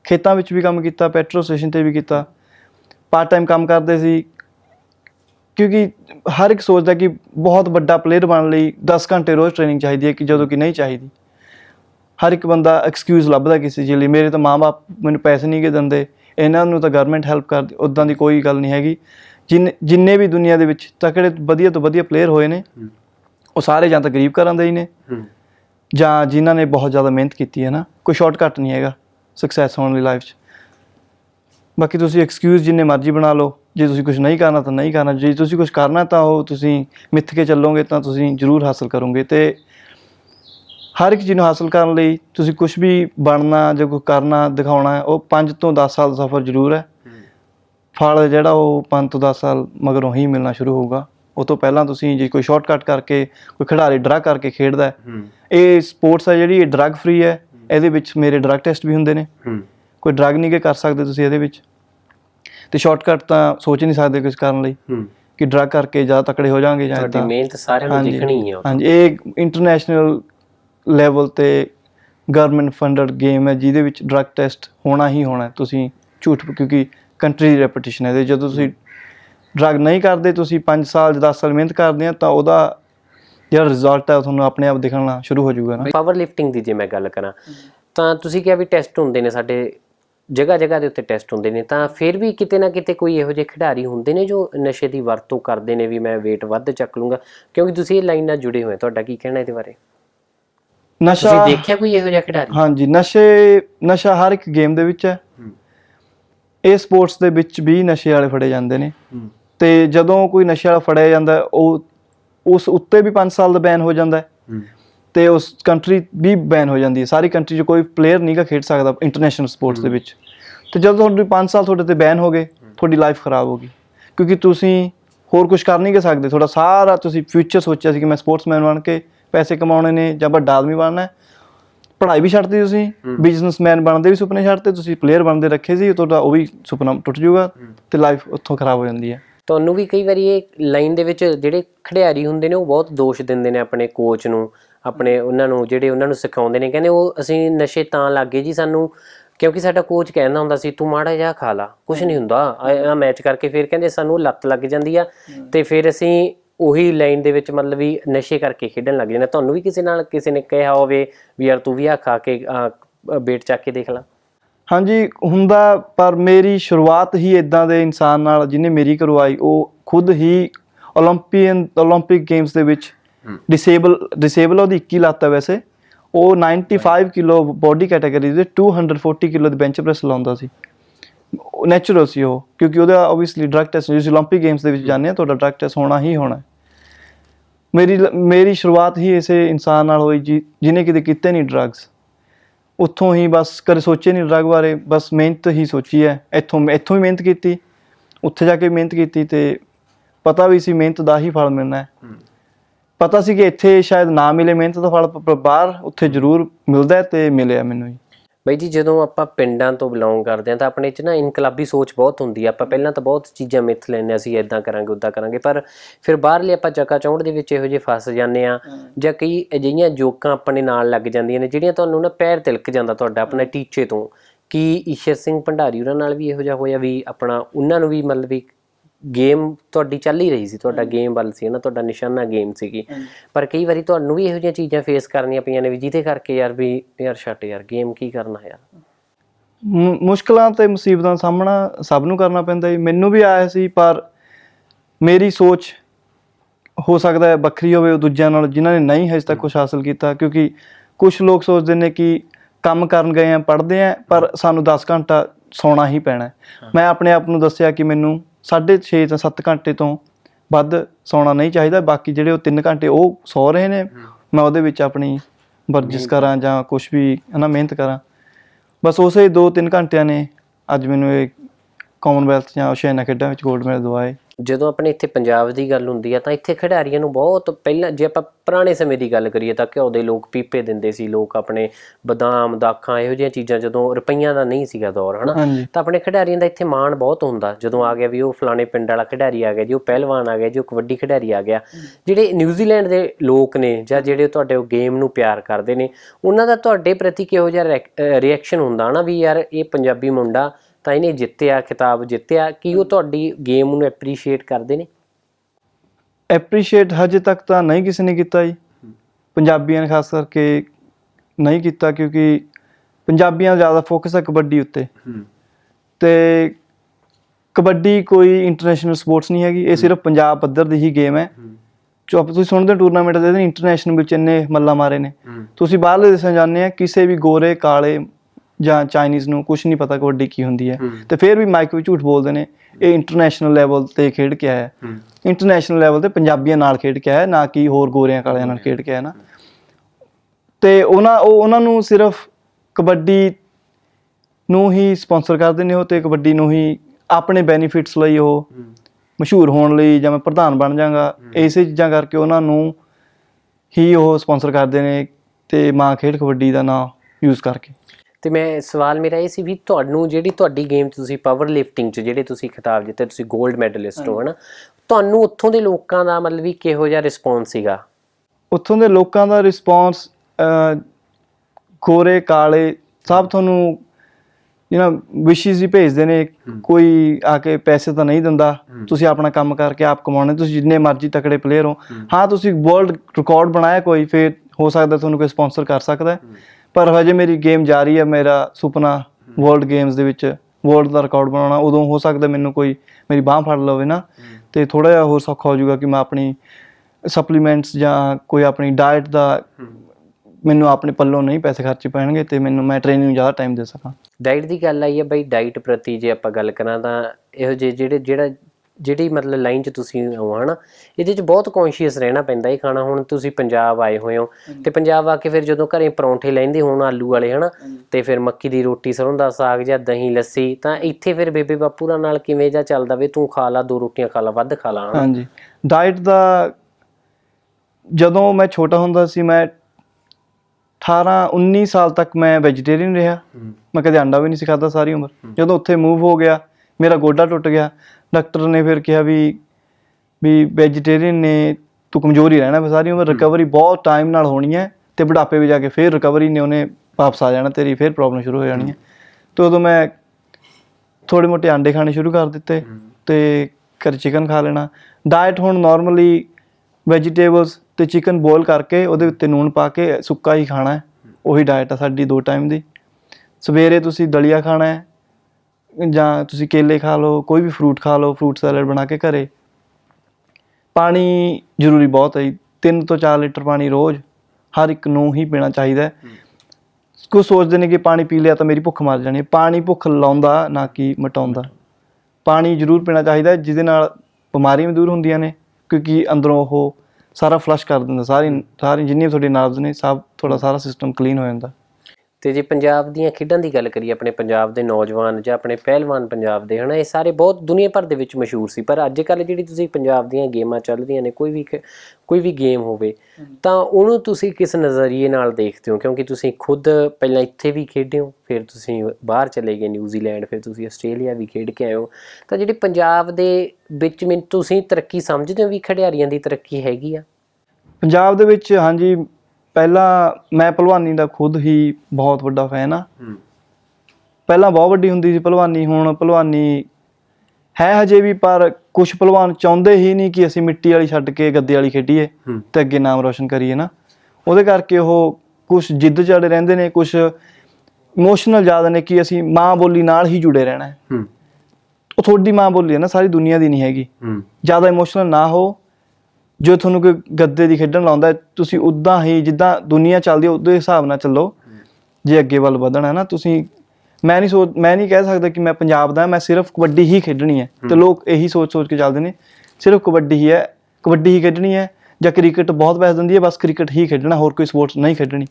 ਖੇਤਾਂ ਵਿੱਚ ਵੀ ਕੰਮ ਕੀਤਾ ਪੈਟਰੋਲ ਸਟੇਸ਼ਨ ਤੇ ਵੀ ਕੀਤਾ ਪਾਰਟ ਟਾਈਮ ਕੰਮ ਕਰਦੇ ਸੀ। ਕਿਉਂਕਿ ਹਰ ਇੱਕ ਸੋਚਦਾ ਕਿ ਬਹੁਤ ਵੱਡਾ ਪਲੇਅਰ ਬਣਨ ਲਈ 10 ਘੰਟੇ ਰੋਜ਼ ਟ੍ਰੇਨਿੰਗ ਚਾਹੀਦੀ ਹੈ ਕਿ ਜਦੋਂ ਕਿ ਨਹੀਂ ਚਾਹੀਦੀ। ਹਰ ਇੱਕ ਬੰਦਾ ਐਕਸਕਿਊਜ਼ ਲੱਭਦਾ ਕਿਸੇ ਚੀਜ਼ ਲਈ ਮੇਰੇ ਤਾਂ ਮਾਪੇ ਮੈਨੂੰ ਪੈਸੇ ਨਹੀਂ ਗੇ ਦਿੰਦੇ ਇਹਨਾਂ ਨੂੰ ਤਾਂ ਗਵਰਨਮੈਂਟ ਹੈਲਪ ਕਰਦੀ ਉਦਾਂ ਦੀ ਕੋਈ ਗੱਲ ਨਹੀਂ ਹੈਗੀ। ਜਿੰਨੇ ਜਿੰਨੇ ਵੀ ਦੁਨੀਆ ਦੇ ਵਿੱਚ ਤਕੜੇ ਵਧੀਆ ਤੋਂ ਵਧੀਆ ਪਲੇਅਰ ਹੋਏ ਨੇ ਉਹ ਸਾਰੇ ਜਾਂ ਤਾਂ ਗਰੀਬ ਘਰਾਂ ਦੇ ਹੀ ਨੇ ਜਾਂ ਜਿਨ੍ਹਾਂ ਨੇ ਬਹੁਤ ਜ਼ਿਆਦਾ ਮਿਹਨਤ ਕੀਤੀ ਹੈ ਨਾ ਕੋਈ ਸ਼ਾਰਟਕਟ ਨਹੀਂ ਹੈਗਾ। ਸਕਸੈਸ ਹੋਣ ਲਈ ਲਾਈਫ 'ਚ। ਬਾਕੀ ਤੁਸੀਂ ਐਕਸਕਿਊਜ਼ ਜਿੰਨੇ ਮਰਜ਼ੀ ਬਣਾ ਲਓ। ਜੇ ਤੁਸੀਂ ਕੁਝ ਨਹੀਂ ਕਰਨਾ ਤਾਂ ਨਹੀਂ ਕਰਨਾ। ਜੇ ਤੁਸੀਂ ਕੁਝ ਕਰਨਾ ਤਾਂ ਉਹ ਤੁਸੀਂ ਮਿੱਥ ਕੇ ਚੱਲੋਗੇ ਤਾਂ ਤੁਸੀਂ ਜ਼ਰੂਰ ਹਾਸਲ ਕਰੋਗੇ। ਤੇ ਹਰ ਇੱਕ ਚੀਜ਼ ਨੂੰ ਹਾਸਲ ਕਰਨ ਲਈ ਤੁਸੀਂ ਕੁਝ ਵੀ ਬਣਨਾ ਜਾਂ ਕੋਈ ਕਰਨਾ ਦਿਖਾਉਣਾ ਉਹ 5 ਤੋਂ 10 ਸਾਲ ਦਾ ਸਫ਼ਰ ਜ਼ਰੂਰ ਹੈ। ਫਲ ਜਿਹੜਾ ਉਹ 5 ਤੋਂ 10 ਸਾਲ ਮਗਰੋਂ ਹੀ ਮਿਲਣਾ ਸ਼ੁਰੂ ਹੋਊਗਾ। ਉਹ ਤੋਂ ਪਹਿਲਾਂ ਤੁਸੀਂ ਜੇ ਕੋਈ ਸ਼ਾਰਟਕਟ ਕਰਕੇ ਕੋਈ ਖਿਡਾਰੀ ਡਰਗ ਕਰਕੇ ਖੇਡਦਾ ਹੈ। ਇਹ ਸਪੋਰਟਸ ਹੈ ਜਿਹੜੀ ਇਹ ਡਰਗ ਫ੍ਰੀ ਹੈ। ਇਹਦੇ ਵਿੱਚ ਮੇਰੇ ਡਰਗ ਟੈਸਟ ਵੀ ਹੁੰਦੇ ਨੇ। ਕੋਈ ਡਰੱਗ ਨਹੀਂ ਕਿ ਕਰ ਸਕਦੇ ਤੁਸੀਂ ਇਹਦੇ ਵਿੱਚ। ਤੇ ਸ਼ਾਰਟਕਟ ਤਾਂ ਸੋਚ ਹੀ ਨਹੀਂ ਸਕਦੇ ਕੁਝ ਕਰਨ ਲਈ। ਹੂੰ। ਕਿ ਡਰੱਗ ਕਰਕੇ ਜ਼ਿਆਦਾ ਤਕੜੇ ਹੋ ਜਾਾਂਗੇ ਜਾਂ ਤੁਹਾਡੀ। ਮਿਹਨਤ ਸਾਰਿਆਂ ਨੂੰ ਦਿਖਣੀ ਆ ਹਾਂਜੀ ਇਹ ਇੰਟਰਨੈਸ਼ਨਲ ਲੈਵਲ ਤੇ ਗਵਰਨਮੈਂਟ ਫੰਡਡ ਗੇਮ ਹੈ ਜਿਹਦੇ ਵਿੱਚ ਡਰੱਗ ਟੈਸਟ ਹੋਣਾ ਹੀ ਹੋਣਾ ਹੈ। ਤੁਸੀਂ ਝੂਠ ਕਿਉਂਕਿ ਕੰਟਰੀ ਦੀ ਰੈਪੂਟੇਸ਼ਨ ਹੈ। ਜਦੋਂ ਤੁਸੀਂ ਡਰੱਗ ਨਹੀਂ ਕਰਦੇ ਤੁਸੀਂ 5 ਸਾਲ ਜਾਂ 10 ਸਾਲ ਮਿਹਨਤ ਕਰਦੇ ਆ ਤਾਂ ਉਹਦਾ ਜਿਹੜਾ ਰਿਜ਼ਲਟ ਹੈ ਉਹ ਤੁਹਾਨੂੰ ਆਪਣੇ ਆਪ ਦਿਖਣਾ ਸ਼ੁਰੂ ਹੋ ਜਾਊਗਾ ਨਾ। ਪਾਵਰ ਲਿਫਟਿੰਗ ਦੀ ਜੇ ਮੈਂ ਗੱਲ ਕਰਾਂ ਤਾਂ ਤੁਸੀਂ ਕਿਹਾ ਵੀ ਟੈਸਟ ਹੁੰਦੇ ਨੇ ਸਾਡੇ ਜਗ੍ਹਾ ਜਗ੍ਹਾ ਦੇ ਉੱਤੇ ਟੈਸਟ ਹੁੰਦੇ ਨੇ ਤਾਂ ਫਿਰ ਵੀ ਕਿਤੇ ਨਾ ਕਿਤੇ ਕੋਈ ਇਹੋ ਜਿਹੇ ਖਿਡਾਰੀ ਹੁੰਦੇ ਨੇ ਜੋ ਨਸ਼ੇ ਦੀ ਵਰਤੋਂ ਕਰਦੇ ਨੇ ਵੀ ਮੈਂ weight ਵੱਧ ਚੱਕ ਲੂੰਗਾ ਕਿਉਂਕਿ ਤੁਸੀਂ ਇਹ ਲਾਈਨ ਨਾਲ ਜੁੜੇ ਹੋਏ ਤੁਹਾਡਾ ਕੀ ਕਹਿਣਾ ਇਹਦੇ ਬਾਰੇ? ਤੁਸੀਂ ਨਸ਼ਾ ਦੇਖਿਆ ਕੋਈ ਇਹੋ ਜਿਹਾ ਖਿਡਾਰੀ? ਹਾਂਜੀ ਨਸ਼ੇ ਨਸ਼ਾ ਹਰ ਇੱਕ ਗੇਮ ਦੇ ਵਿੱਚ ਹੈ। ਇਹ ਸਪੋਰਟਸ ਦੇ ਵਿੱਚ ਵੀ ਨਸ਼ੇ ਵਾਲੇ ਫੜੇ ਜਾਂਦੇ ਨੇ। ਤੇ ਜਦੋਂ ਕੋਈ ਨਸ਼ੇ ਵਾਲਾ ਫੜਿਆ ਜਾਂਦਾ ਉਹ ਉਸ ਉੱਤੇ ਵੀ 5 ਸਾਲ ਦਾ ਬੈਨ ਹੋ ਜਾਂਦਾ ਹੈ ਤੇ ਉਸ ਕੰਟਰੀ ਵੀ ਬੈਨ ਹੋ ਜਾਂਦੀ ਹੈ। ਸਾਰੀ ਕੰਟਰੀ 'ਚ ਕੋਈ ਪਲੇਅਰ ਨਹੀਂਗਾ ਖੇਡ ਸਕਦਾ ਇੰਟਰਨੈਸ਼ਨਲ ਸਪੋਰਟਸ ਦੇ ਵਿੱਚ। ਤੇ ਜਦੋਂ ਤੁਹਾਡੀ 5 ਸਾਲ ਤੁਹਾਡੇ ਤੇ ਬੈਨ ਹੋ ਗਏ ਤੁਹਾਡੀ ਲਾਈਫ ਖਰਾਬ ਹੋ ਗਈ। ਕਿਉਂਕਿ ਤੁਸੀਂ ਹੋਰ ਕੁਝ ਕਰ ਨਹੀਂ ਸਕਦੇ। ਤੁਹਾਡਾ ਸਾਰਾ ਤੁਸੀਂ ਫਿਊਚਰ ਸੋਚਿਆ ਸੀ ਕਿ ਮੈਂ ਸਪੋਰਟਸਮੈਨ ਬਣ ਕੇ ਪੈਸੇ ਕਮਾਉਣੇ ਨੇ ਜਾਂ ਵੱਡਾ ਆਦਮੀ ਬਣਨਾ ਹੈ। ਪੜ੍ਹਾਈ ਵੀ ਛੱਡਤੀ ਤੁਸੀਂ ਬਿਜ਼ਨਸਮੈਨ ਬਣਦੇ ਵੀ ਸੁਪਨੇ ਛੱਡਤੇ ਤੁਸੀਂ ਪਲੇਅਰ ਬਣਦੇ ਰੱਖੇ ਸੀ ਤੁਹਾਡਾ ਉਹ ਵੀ ਸੁਪਨਾ ਟੁੱਟ ਜਾਊਗਾ ਤੇ ਲਾਈਫ ਉੱਥੋਂ ਖਰਾਬ ਹੋ ਜਾਂਦੀ ਹੈ। ਤੁਹਾਨੂੰ ਵੀ ਕਈ ਵਾਰੀ ਇਹ ਲਾਈਨ ਦੇ ਵਿੱਚ ਜਿਹੜੇ ਖਿਡਾਰੀ ਹੁੰਦੇ ਨੇ ਉਹ ਬਹੁਤ ਦੋਸ਼ ਦਿੰਦੇ ਨੇ ਆਪਣੇ ਕੋਚ ਨੂੰ ਆਪਣੇ ਉਹਨਾਂ ਨੂੰ ਜਿਹੜੇ ਉਹਨਾਂ ਨੂੰ ਸਿਖਾਉਂਦੇ ਨੇ। ਕਹਿੰਦੇ ਉਹ ਅਸੀਂ ਨਸ਼ੇ ਤਾਂ ਲੱਗੇ ਜੀ ਸਾਨੂੰ ਕਿਉਂਕਿ ਸਾਡਾ ਕੋਚ ਕਹਿੰਦਾ ਹੁੰਦਾ ਸੀ ਤੂੰ ਮਾੜਾ ਜਿਹਾ ਖਾ ਲਾ ਕੁਝ ਨਹੀਂ ਹੁੰਦਾ। ਆ ਮੈਚ ਕਰਕੇ ਫਿਰ ਕਹਿੰਦੇ ਸਾਨੂੰ ਲੱਤ ਲੱਗ ਜਾਂਦੀ ਆ। ਤੇ ਫਿਰ ਅਸੀਂ ਉਹੀ ਲਾਈਨ ਦੇ ਵਿੱਚ ਮਤਲਬ ਵੀ ਨਸ਼ੇ ਕਰਕੇ ਖੇਡਣ ਲੱਗ ਜਾਂਦੇ ਤੁਹਾਨੂੰ ਵੀ ਕਿਸੇ ਨਾਲ ਕਿਸੇ ਨੇ ਕਿਹਾ ਹੋਵੇ ਵੀ ਯਾਰ ਤੂੰ ਵੀ ਆ ਖਾ ਕੇ ਬੇਟ ਚੱਕ ਕੇ ਦੇਖ ਲੈ। ਹਾਂਜੀ ਹੁੰਦਾ ਪਰ ਮੇਰੀ ਸ਼ੁਰੂਆਤ ਹੀ ਇਦਾਂ ਦੇ ਇਨਸਾਨ ਨਾਲ ਜਿਹਨੇ ਮੇਰੀ ਕਰਵਾਈ ਉਹ ਖੁਦ ਹੀ 올림픽ੀਅਨ 올림픽 ਗੇਮਸ ਦੇ ਵਿੱਚ ਡਿਸੇਬਲ ਡਿਸੇਬਲ ਉਹਦੀ 21 ਲੱਤ ਹੈ ਵੈਸੇ। ਉਹ 95 ਕਿਲੋ ਬੋਡੀ ਕੈਟਾਗਰੀ ਦੇ 240 ਕਿਲੋ ਦੇ ਬੈਂਚ ਪ੍ਰੈਸ ਲਾਉਂਦਾ ਸੀ। ਨੈਚੁਰਲ ਸੀ ਉਹ ਕਿਉਂਕਿ ਉਹਦਾ ਆਬਵੀਅਸਲੀ ਡਰਗ ਟੈਸਟ ਜਿਸ 올림픽 ਗੇਮਸ ਦੇ ਵਿੱਚ ਜਾਣੇ ਆ ਤੁਹਾਡਾ ਡਰਗ ਟੈਸਟ ਹੋਣਾ ਹੀ ਹੋਣਾ। ਮੇਰੀ ਮੇਰੀ ਸ਼ੁਰੂਆਤ ਹੀ ਇਸੇ ਇਨਸਾਨ ਨਾਲ ਹੋਈ ਜੀ ਜਿਹਨੇ ਕਿਤੇ ਕੀਤੇ ਨਹੀਂ ਡਰੱਗਸ ਉੱਥੋਂ ਹੀ ਬਸ ਕਦੇ ਸੋਚੇ ਨਹੀਂ ਡਰੱਗ ਬਾਰੇ ਬਸ ਮਿਹਨਤ ਹੀ ਸੋਚੀ ਹੈ। ਇੱਥੋਂ ਇੱਥੋਂ ਹੀ ਮਿਹਨਤ ਕੀਤੀ ਉੱਥੇ ਜਾ ਕੇ ਮਿਹਨਤ ਕੀਤੀ ਤੇ ਪਤਾ ਵੀ ਸੀ ਮਿਹਨਤ ਦਾ ਹੀ ਫਲ ਮਿਲਣਾ ਹੈ। ਪਤਾ ਸੀ ਕਿ ਇੱਥੇ ਸ਼ਾਇਦ ਨਾ ਮਿਲੇ ਮਿਹਨਤ ਦਾ ਫਲ ਪਰ ਬਾਹਰ ਉੱਥੇ ਜ਼ਰੂਰ ਮਿਲਦਾ ਤੇ ਮਿਲਿਆ ਮੈਨੂੰ ਹੀ। ਬਈ ਜੀ ਜਦੋਂ ਆਪਾਂ ਪਿੰਡਾਂ ਤੋਂ ਬਿਲੋਂਗ ਕਰਦੇ ਹਾਂ ਤਾਂ ਆਪਣੇ 'ਚ ਨਾ ਇਨਕਲਾਬੀ ਸੋਚ ਬਹੁਤ ਹੁੰਦੀ ਆ। ਆਪਾਂ ਪਹਿਲਾਂ ਤਾਂ ਬਹੁਤ ਚੀਜ਼ਾਂ ਮਿੱਥ ਲੈਂਦੇ ਹਾਂ ਅਸੀਂ ਇਦਾਂ ਕਰਾਂਗੇ ਉਦਾਂ ਕਰਾਂਗੇ ਪਰ ਫਿਰ ਬਾਹਰਲੇ ਆਪਾਂ ਚੱਕਾ ਚੌਂਡ ਦੇ ਵਿੱਚ ਇਹੋ ਜਿਹੇ ਫਸ ਜਾਂਦੇ ਆ ਜਾਂ ਕਈ ਅਜਿਹੀਆਂ ਜੋਕਾਂ ਆਪਣੇ ਨਾਲ ਲੱਗ ਜਾਂਦੀਆਂ ਨੇ ਜਿਹੜੀਆਂ ਤੁਹਾਨੂੰ ਨਾ ਪੈਰ ਤਿਲਕ ਜਾਂਦਾ ਤੁਹਾਡਾ ਆਪਣੇ ਟੀਚੇ ਤੋਂ। ਕੀ ਈਸ਼ਰ ਸਿੰਘ ਭੰਡਾਰੀ ਉਹਨਾਂ ਨਾਲ ਵੀ ਇਹੋ ਜਿਹਾ ਹੋਇਆ ਵੀ ਆਪਣਾ ਉਹਨਾਂ ਨੂੰ ਵੀ ਮਤਲਬ ਵੀ ਗੇਮ ਤੁਹਾਡੀ ਚੱਲ ਹੀ ਰਹੀ ਸੀ ਤੁਹਾਡਾ ਗੇਮ ਵੱਲ ਸੀ ਨਾ ਤੁਹਾਡਾ ਨਿਸ਼ਾਨਾ ਗੇਮ ਸੀਗੀ। ਪਰ ਕਈ ਵਾਰੀ ਤੁਹਾਨੂੰ ਵੀ ਇਹੋ ਜਿਹੀਆਂ ਚੀਜ਼ਾਂ ਫੇਸ ਕਰਨੀਆਂ ਪਈਆਂ ਨੇ ਵੀ ਜਿਹਦੇ ਕਰਕੇ ਯਾਰ ਵੀ ਯਾਰ ਛੱਟ ਯਾਰ ਗੇਮ ਕੀ ਕਰਨਾ ਯਾਰ? ਮੁਸ਼ਕਲਾਂ ਤੇ ਮੁਸੀਬਤਾਂ ਦਾ ਸਾਹਮਣਾ ਸਭ ਨੂੰ ਕਰਨਾ ਪੈਂਦਾ ਹੈ ਮੈਨੂੰ ਵੀ ਆਇਆ ਸੀ ਪਰ ਮੇਰੀ ਸੋਚ ਹੋ ਸਕਦਾ ਹੈ ਵੱਖਰੀ ਹੋਵੇ ਉਹ ਦੂਜਿਆਂ ਨਾਲ ਜਿਨ੍ਹਾਂ ਨੇ ਨਹੀਂ ਹਜੇ ਤੱਕ ਕੁਝ ਹਾਸਲ ਕੀਤਾ ਕਿਉਂਕਿ ਕੁਝ ਲੋਕ ਸੋਚਦੇ ਨੇ ਕਿ ਕੰਮ ਕਰਨ ਗਏ ਆ ਪੜ੍ਹਦੇ ਆ ਪਰ ਸਾਨੂੰ 10 ਘੰਟਾ ਸੌਣਾ ਹੀ ਪੈਣਾ। ਮੈਂ ਆਪਣੇ ਆਪ ਨੂੰ ਦੱਸਿਆ ਕਿ ਮੈਨੂੰ 6.5 ਜਾਂ 7 ਘੰਟੇ ਤੋਂ ਵੱਧ ਸੌਣਾ ਨਹੀਂ ਚਾਹੀਦਾ ਬਾਕੀ ਜਿਹੜੇ ਉਹ 3 ਘੰਟੇ ਉਹ ਸੌ ਰਹੇ ਨੇ ਮੈਂ ਉਹਦੇ ਵਿੱਚ ਆਪਣੀ ਵਰਜਿਸ਼ ਕਰਾਂ ਜਾਂ ਕੁਝ ਵੀ ਹਨਾ ਮਿਹਨਤ ਕਰਾਂ। ਬਸ ਉਸੇ 2-3 ਘੰਟਿਆਂ ਨੇ ਅੱਜ ਮੈਨੂੰ ਇਹ ਕਾਮਨਵੈਲਥ ਜਾਂ ਓਸ਼ੀਆਨਾ ਖੇਡਾਂ ਵਿੱਚ 골ਡ ਮੈਡਲ ਦਵਾਏ। ਜਦੋਂ ਆਪਣੇ ਇੱਥੇ ਪੰਜਾਬ ਦੀ ਗੱਲ ਹੁੰਦੀ ਆ ਤਾਂ ਇੱਥੇ ਖਿਡਾਰੀਆਂ ਨੂੰ ਬਹੁਤ ਪਹਿਲਾਂ ਜੇ ਆਪਾਂ ਪੁਰਾਣੇ ਸਮੇਂ ਦੀ ਗੱਲ ਕਰੀਏ ਤਾਂ ਘਿਓ ਦੇ ਲੋਕ ਪੀਪੇ ਦਿੰਦੇ ਸੀ ਲੋਕ ਆਪਣੇ ਬਦਾਮ ਦਾਖਾਂ ਇਹੋ ਜਿਹੀਆਂ ਚੀਜ਼ਾਂ ਜਦੋਂ ਰੁਪਈਆਂ ਦਾ ਨਹੀਂ ਸੀਗਾ ਦੌਰ ਹਨਾ? ਤਾਂ ਆਪਣੇ ਖਿਡਾਰੀਆਂ ਦਾ ਇੱਥੇ ਮਾਣ ਬਹੁਤ ਹੁੰਦਾ ਜਦੋਂ ਆ ਗਿਆ ਵੀ ਉਹ ਫਲਾਣੇ ਪਿੰਡ ਵਾਲਾ ਖਿਡਾਰੀ ਆ ਗਿਆ ਜੀ ਉਹ ਪਹਿਲਵਾਨ ਆ ਗਿਆ ਜੀ ਉਹ ਕਬੱਡੀ ਖਿਡਾਰੀ ਆ ਗਿਆ। ਜਿਹੜੇ ਨਿਊਜ਼ੀਲੈਂਡ ਦੇ ਲੋਕ ਨੇ ਜਾਂ ਜਿਹੜੇ ਤੁਹਾਡੇ ਉਹ ਗੇਮ ਨੂੰ ਪਿਆਰ ਕਰਦੇ ਨੇ ਉਹਨਾਂ ਦਾ ਤੁਹਾਡੇ ਪ੍ਰਤੀ ਕਿਹੋ ਜਿਹਾ ਰਿਐਕਸ਼ਨ ਹੁੰਦਾ ਨਾ ਵੀ ਯਾਰ ਇਹ ਪੰਜਾਬੀ ਮੁੰਡਾ ਤਾਂ ਇਹਨੇ ਜਿੱਤਿਆ ਖਿਤਾਬ ਜਿੱਤਿਆ ਕੀ ਉਹ ਤੁਹਾਡੀ ਗੇਮ ਨੂੰ ਐਪਰੀਸ਼ੀਏਟ ਕਰਦੇ ਨੇ? ਐਪਰੀਸ਼ੀਏਟ ਹਜੇ ਤੱਕ ਤਾਂ ਨਹੀਂ ਕਿਸੇ ਨੇ ਕੀਤਾ ਜੀ। ਪੰਜਾਬੀਆਂ ਨੇ ਖਾਸ ਕਰਕੇ ਨਹੀਂ ਕੀਤਾ ਕਿਉਂਕਿ ਪੰਜਾਬੀਆਂ ਦਾ ਜ਼ਿਆਦਾ ਫੋਕਸ ਹੈ ਕਬੱਡੀ ਉੱਤੇ। ਤੇ ਕਬੱਡੀ ਕੋਈ ਇੰਟਰਨੈਸ਼ਨਲ ਸਪੋਰਟਸ ਨਹੀਂ ਹੈਗੀ ਇਹ ਸਿਰਫ ਪੰਜਾਬ ਪੱਧਰ ਦੀ ਹੀ ਗੇਮ ਹੈ। ਜੋ ਆਪ ਤੁਸੀਂ ਸੁਣਦੇ ਟੂਰਨਾਮੈਂਟ ਦੇ ਨੇ ਇੰਟਰਨੈਸ਼ਨਲ ਵਿੱਚ ਇੰਨੇ ਮੱਲਾ ਮਾਰੇ ਨੇ। ਤੁਸੀਂ ਬਾਹਰਲੇ ਦੇਸ਼ਾਂ ਜਾਂਦੇ ਆ ਕਿਸੇ ਵੀ ਗੋਰੇ ਕਾਲੇ ਜਾਂ ਚਾਈਨੀਜ਼ ਨੂੰ ਕੁਝ ਨਹੀਂ ਪਤਾ ਕਬੱਡੀ ਕੀ ਹੁੰਦੀ ਹੈ। ਤੇ ਫਿਰ ਵੀ ਮਾਈਕ ਵਿੱਚ ਝੂਠ ਬੋਲਦੇ ਨੇ। ਇਹ ਇੰਟਰਨੈਸ਼ਨਲ ਲੈਵਲ ਤੇ ਖੇਡ ਕੇ ਆਇਆ। ਹੈ। ਇੰਟਰਨੈਸ਼ਨਲ ਲੈਵਲ ਤੇ ਪੰਜਾਬੀਆਂ ਨਾਲ ਖੇਡ ਕੇ ਆਇਆ ਨਾ ਕਿ ਹੋਰ ਗੋਰਿਆਂ ਕਾਲਿਆਂ ਨਾਲ ਖੇਡ ਕੇ ਆਇਆ ਨਾ। ਤੇ ਉਹਨਾਂ ਉਹ ਉਹਨਾਂ ਨੂੰ ਸਿਰਫ ਕਬੱਡੀ ਨੂੰ ਹੀ ਸਪਾਂਸਰ ਕਰਦੇ ਨੇ ਉਹ ਤੇ ਕਬੱਡੀ ਨੂੰ ਹੀ ਆਪਣੇ ਬੈਨੀਫਿਟਸ ਲਈ ਉਹ ਮਸ਼ਹੂਰ ਹੋਣ ਲਈ ਜਾਂ ਮੈਂ ਪ੍ਰਧਾਨ ਬਣ ਜਾਗਾ। ਇਸੇ ਚੀਜ਼ਾਂ ਕਰਕੇ ਉਹਨਾਂ ਨੂੰ ਹੀ ਉਹ ਸਪਾਂਸਰ ਕਰਦੇ ਨੇ ਤੇ ਮਾਂ ਖੇਡ ਕਬੱਡੀ ਦਾ ਨਾਮ ਯੂਜ਼ ਕਰਕੇ। ਤੇ ਮੈਂ ਸਵਾਲ ਮੇਰਾ ਇਹ ਸੀ ਵੀ ਤੁਹਾਨੂੰ ਜਿਹੜੀ ਤੁਹਾਡੀ ਗੇਮ 'ਚ ਤੁਸੀਂ ਪਾਵਰ ਲਿਫਟਿੰਗ 'ਚ ਜਿਹੜੇ ਤੁਸੀਂ ਖਿਤਾਬ ਜਿੱਤੇ ਤੁਸੀਂ 골ਡ ਮੈਡਲਿਸਟ ਹੋ ਹਨਾ ਤੁਹਾਨੂੰ ਉੱਥੋਂ ਦੇ ਲੋਕਾਂ ਦਾ ਮਤਲਬ ਵੀ ਕਿਹੋ ਜਿਹਾ ਰਿਸਪੌਂਸ ਸੀਗਾ? ਉੱਥੋਂ ਦੇ ਲੋਕਾਂ ਦਾ ਰਿਸਪੌਂਸ ਗੋਰੇ ਕਾਲੇ ਸਭ ਤੁਹਾਨੂੰ ਯੂ نو ਵਿਸ਼ੇਸ ਹੀ ਭੇਜਦੇ ਨੇ ਕੋਈ ਆ ਕੇ ਪੈਸੇ ਤਾਂ ਨਹੀਂ ਦਿੰਦਾ ਤੁਸੀਂ ਆਪਣਾ ਕੰਮ ਕਰਕੇ ਆਪ ਕਮਾਉਣੇ ਤੁਸੀਂ ਜਿੰਨੇ ਮਰਜ਼ੀ ਤਕੜੇ ਪਲੇਅਰ ਹੋ। ਹਾਂ। ਤੁਸੀਂ ਵਰਲਡ ਰਿਕਾਰਡ ਬਣਾਇਆ ਕੋਈ ਫੇਰ ਹੋ ਸਕਦਾ ਤੁਹਾਨੂੰ ਕੋਈ ਸਪਾਂਸਰ ਕਰ ਸਕਦਾ ਪਰ ਹਜੇ ਮੇਰੀ ਗੇਮ ਜਾਰੀ ਹੈ ਮੇਰਾ ਸੁਪਨਾ ਵਰਲਡ ਗੇਮਸ ਦੇ ਵਿੱਚ ਵਰਲਡ ਦਾ ਰਿਕਾਰਡ ਬਣਾਉਣਾ ਉਦੋਂ ਹੋ ਸਕਦਾ ਮੈਨੂੰ ਕੋਈ ਮੇਰੀ ਬਾਹ ਫੜ ਲਵੇ ਨਾ। ਤੇ ਥੋੜਾ ਜਿਹਾ ਹੋਰ ਸੌਖਾ ਹੋ ਜਾਊਗਾ ਕਿ ਮੈਂ ਆਪਣੀ ਸਪਲੀਮੈਂਟਸ ਜਾਂ ਕੋਈ ਆਪਣੀ ਡਾਈਟ ਦਾ ਮੈਨੂੰ ਆਪਣੇ ਪੱਲੋਂ ਨਹੀਂ ਪੈਸੇ ਖਰਚ ਪੈਣਗੇ ਤੇ ਮੈਨੂੰ ਮੈਂ ਟ੍ਰੇਨਿੰਗ ਨੂੰ ਜ਼ਿਆਦਾ ਟਾਈਮ ਦੇ ਸਕਾਂ। ਡਾਈਟ ਦੀ ਗੱਲ ਆਈ ਹੈ ਬਈ ਡਾਈਟ ਪ੍ਰਤੀ ਜੇ ਆਪਾਂ ਗੱਲ ਕਰਾਂ ਤਾਂ ਇਹੋ ਜਿਹੇ ਜਿਹੜੇ ਜਿਹੜਾ ਜਿਹੜੀ ਮਤਲਬ ਲਾਈਨ 'ਚ ਤੁਸੀਂ ਹੋ ਹਨਾ ਇਹਦੇ 'ਚ ਬਹੁਤ ਕੌਨਸ਼ੀਅਸ ਰਹਿਣਾ ਪੈਂਦਾ ਇਹ ਖਾਣਾ। ਹੁਣ ਤੁਸੀਂ ਪੰਜਾਬ ਆਏ ਹੋਏ ਹੋ ਤੇ ਪੰਜਾਬ ਆ ਕੇ ਫਿਰ ਜਦੋਂ ਘਰੇ ਪਰੌਂਠੇ ਲੈਂਦੇ ਹੋਣ ਆਲੂ ਵਾਲੇ ਹਨਾ ਤੇ ਫਿਰ ਮੱਕੀ ਦੀ ਰੋਟੀ ਸਰੋਂ ਦਾ ਸਾਗ ਜਾਂ ਦਹੀਂ ਲੱਸੀ ਤਾਂ ਇੱਥੇ ਫਿਰ ਬੇਬੇ ਬਾਪੂਰਾ ਨਾਲ ਕਿਵੇਂ ਜਾਂ ਚੱਲਦਾ ਵੇ ਤੂੰ ਖਾ ਲਾ ਦੋ ਰੋਟੀਆਂ ਖਾ ਲਾ ਵੱਧ ਖਾ ਲਾ ਹਨਾ? ਹਾਂਜੀ। ਡਾਈਟ ਦਾ ਜਦੋਂ ਮੈਂ ਛੋਟਾ ਹੁੰਦਾ ਸੀ ਮੈਂ 18 19 ਸਾਲ ਤੱਕ ਮੈਂ ਵੈਜੀਟੇਰੀਅਨ ਰਿਹਾ। ਮੈਂ ਕਦੇ ਅੰਡਾ ਵੀ ਨਹੀਂ ਸੀ ਖਾਧਾ ਸਾਰੀ ਉਮਰ। ਜਦੋਂ ਉੱਥੇ ਮੂਵ ਹੋ ਗਿਆ ਮੇਰਾ ਗੋਡਾ ਟੁੱਟ ਗਿਆ ਡਾਕਟਰ ਨੇ ਫਿਰ ਕਿਹਾ ਵੀ ਵੀ ਵੈਜੀਟੇਰੀਅਨ ਨੇ ਤੂੰ ਕਮਜ਼ੋਰ ਹੀ ਰਹਿਣਾ ਸਾਰੀ ਉਮਰ ਰਿਕਵਰੀ ਬਹੁਤ ਟਾਈਮ ਨਾਲ ਹੋਣੀ ਹੈ ਤੇ ਬੁਢਾਪੇ ਵਿੱਚ ਜਾ ਕੇ ਫਿਰ ਰਿਕਵਰੀ ਨੇ ਉਹਨੇ ਵਾਪਸ ਆ ਜਾਣਾ ਤੇਰੀ ਫਿਰ ਪ੍ਰੋਬਲਮ ਸ਼ੁਰੂ ਹੋ ਜਾਣੀ ਹੈ। ਤੇ ਉਦੋਂ ਮੈਂ ਥੋੜੇ ਮੋਟੇ ਆਂਡੇ ਖਾਣੇ ਸ਼ੁਰੂ ਕਰ ਦਿੱਤੇ ਤੇ ਘਰ ਚਿਕਨ ਖਾ ਲੈਣਾ। ਡਾਈਟ ਹੁਣ ਨਾਰਮਲੀ ਵੈਜੀਟੇਬਲਸ ਤੇ ਚਿਕਨ ਬੋਇਲ ਕਰਕੇ ਉਹਦੇ ਉੱਤੇ ਨੂਨ ਪਾ ਕੇ ਸੁੱਕਾ ਹੀ ਖਾਣਾ ਹੈ। ਉਹੀ ਡਾਈਟ ਆ ਸਾਡੀ ਦੋ ਟਾਈਮ ਦੀ। ਸਵੇਰੇ ਤੁਸੀਂ ਦਲੀਆ ਖਾਣਾ ਹੈ ਜਾਂ ਤੁਸੀਂ ਕੇਲੇ ਖਾ ਲਓ ਕੋਈ ਵੀ ਫਰੂਟ ਖਾ ਲਓ ਫਰੂਟ ਸੈਲਡ ਬਣਾ ਕੇ ਘਰੇ। ਪਾਣੀ ਜ਼ਰੂਰੀ ਬਹੁਤ ਹੈ 3 ਤੋਂ 4 ਲੀਟਰ ਪਾਣੀ ਰੋਜ਼ ਹਰ ਇੱਕ ਨੂੰ ਹੀ ਪੀਣਾ ਚਾਹੀਦਾ ਹੈ। ਕੁਝ ਸੋਚਦੇ ਨੇ ਕਿ ਪਾਣੀ ਪੀ ਲਿਆ ਤਾਂ ਮੇਰੀ ਭੁੱਖ ਮਰ ਜਾਣੀ ਪਾਣੀ ਭੁੱਖ ਲਾਉਂਦਾ ਨਾ ਕਿ ਮਟਾਉਂਦਾ। ਪਾਣੀ ਜ਼ਰੂਰ ਪੀਣਾ ਚਾਹੀਦਾ ਜਿਹਦੇ ਨਾਲ ਬਿਮਾਰੀਆਂ ਵੀ ਦੂਰ ਹੁੰਦੀਆਂ ਨੇ ਕਿਉਂਕਿ ਅੰਦਰੋਂ ਉਹ ਸਾਰਾ ਫਲਸ਼ ਕਰ ਦਿੰਦਾ। ਸਾਰੀ ਸਾਰੀ ਜਿੰਨੀ ਵੀ ਤੁਹਾਡੀ ਨਰਵਸ ਨੇ ਸਭ ਤੁਹਾਡਾ ਸਾਰਾ ਸਿਸਟਮ ਕਲੀਨ ਹੋ ਜਾਂਦਾ। ਤੇ ਜੇ ਪੰਜਾਬ ਦੀਆਂ ਖੇਡਾਂ ਦੀ ਗੱਲ ਕਰੀਏ ਆਪਣੇ ਪੰਜਾਬ ਦੇ ਨੌਜਵਾਨ ਜਾਂ ਆਪਣੇ ਪਹਿਲਵਾਨ ਪੰਜਾਬ ਦੇ ਹਨਾ ਇਹ ਸਾਰੇ ਬਹੁਤ ਦੁਨੀਆ ਭਰ ਦੇ ਵਿੱਚ ਮਸ਼ਹੂਰ ਸੀ। ਪਰ ਅੱਜ ਕੱਲ ਜਿਹੜੀ ਤੁਸੀਂ ਪੰਜਾਬ ਦੀਆਂ ਗੇਮਾਂ ਚੱਲਦੀਆਂ ਨੇ ਕੋਈ ਵੀ ਕੋਈ ਵੀ ਗੇਮ ਹੋਵੇ ਤਾਂ ਉਹਨੂੰ ਤੁਸੀਂ ਕਿਸ ਨਜ਼ਰੀਏ ਨਾਲ ਦੇਖਦੇ ਹੋ? ਕਿਉਂਕਿ ਤੁਸੀਂ ਖੁਦ ਪਹਿਲਾਂ ਇੱਥੇ ਵੀ ਖੇਡੇ ਹੋ ਫਿਰ ਤੁਸੀਂ ਬਾਹਰ ਚਲੇ ਗਏ ਨਿਊਜ਼ੀਲੈਂਡ ਫਿਰ ਤੁਸੀਂ ਆਸਟ੍ਰੇਲੀਆ ਵੀ ਖੇਡ ਕੇ ਆਏ ਹੋ। ਤਾਂ ਜਿਹੜੀ ਪੰਜਾਬ ਦੇ ਵਿੱਚ ਮੈਨੂੰ ਤੁਸੀਂ ਤਰੱਕੀ ਸਮਝਦੇ ਹੋ ਵੀ ਖਿਡਾਰੀਆਂ ਦੀ ਤਰੱਕੀ ਹੈਗੀ ਆ? ਪੰਜਾਬ ਦੇ ਵਿੱਚ ਹਾਂਜੀ ਪਹਿਲਾਂ ਮੈਂ ਭਲਵਾਨੀ ਦਾ ਖੁਦ ਹੀ ਬਹੁਤ ਵੱਡਾ ਫੈਨ ਆ। ਪਹਿਲਾਂ ਬਹੁਤ ਵੱਡੀ ਹੁੰਦੀ ਸੀ ਭਲਵਾਨੀ ਹੁਣ ਭਲਵਾਨੀ ਹੈ ਹਜੇ ਵੀ ਪਰ ਕੁਝ ਭਲਵਾਨ ਚਾਹੁੰਦੇ ਹੀ ਨਹੀਂ ਕਿ ਅਸੀਂ ਮਿੱਟੀ ਵਾਲੀ ਛੱਡ ਕੇ ਗੱਦੇ ਵਾਲੀ ਖੇਡੀਏ ਤੇ ਅੱਗੇ ਨਾਮ ਰੋਸ਼ਨ ਕਰੀਏ ਨਾ। ਉਹਦੇ ਕਰਕੇ ਉਹ ਕੁਝ ਜਿੱਦ ਚੜੇ ਰਹਿੰਦੇ ਨੇ ਕੁਝ ਇਮੋਸ਼ਨਲ ਜ਼ਿਆਦਾ ਨੇ ਕਿ ਅਸੀਂ ਮਾਂ ਬੋਲੀ ਨਾਲ ਹੀ ਜੁੜੇ ਰਹਿਣਾ ਹੈ। ਹੂੰ। ਉਹ ਤੁਹਾਡੀ ਮਾਂ ਬੋਲੀ ਹੈ ਨਾ ਸਾਰੀ ਦੁਨੀਆ ਦੀ ਨਹੀਂ ਹੈਗੀ। ਹੂੰ। ਜ਼ਿਆਦਾ ਇਮੋਸ਼ਨਲ ਨਾ ਹੋ। ਜੋ ਤੁਹਾਨੂੰ ਕੋਈ ਗੱਦੇ ਦੀ ਖੇਡਣ ਲਾਉਂਦਾ ਤੁਸੀਂ ਉਦਾਂ ਹੀ ਜਿੱਦਾਂ ਦੁਨੀਆ ਚੱਲਦੀ ਹੈ ਉਹਦੇ ਹਿਸਾਬ ਨਾਲ ਚੱਲੋ। ਜੇ ਅੱਗੇ ਵੱਲ ਵਧਣਾ ਹੈ ਨਾ ਤੁਸੀਂ ਮੈਂ ਨਹੀਂ ਸੋਚ ਮੈਂ ਨਹੀਂ ਕਹਿ ਸਕਦਾ ਕਿ ਮੈਂ ਪੰਜਾਬ ਦਾ ਮੈਂ ਸਿਰਫ ਕਬੱਡੀ ਹੀ ਖੇਡਣੀ ਹੈ। ਤੇ ਲੋਕ ਇਹੀ ਸੋਚ ਸੋਚ ਕੇ ਚੱਲਦੇ ਨੇ ਸਿਰਫ ਕਬੱਡੀ ਹੀ ਹੈ ਕਬੱਡੀ ਹੀ ਖੇਡਣੀ ਹੈ ਜਾਂ ਕ੍ਰਿਕਟ ਬਹੁਤ ਪੈਸੇ ਦਿੰਦੀ ਹੈ ਬਸ ਕ੍ਰਿਕਟ ਹੀ ਖੇਡਣਾ ਹੋਰ ਕੋਈ ਸਪੋਰਟਸ ਨਹੀਂ ਖੇਡਣੀ।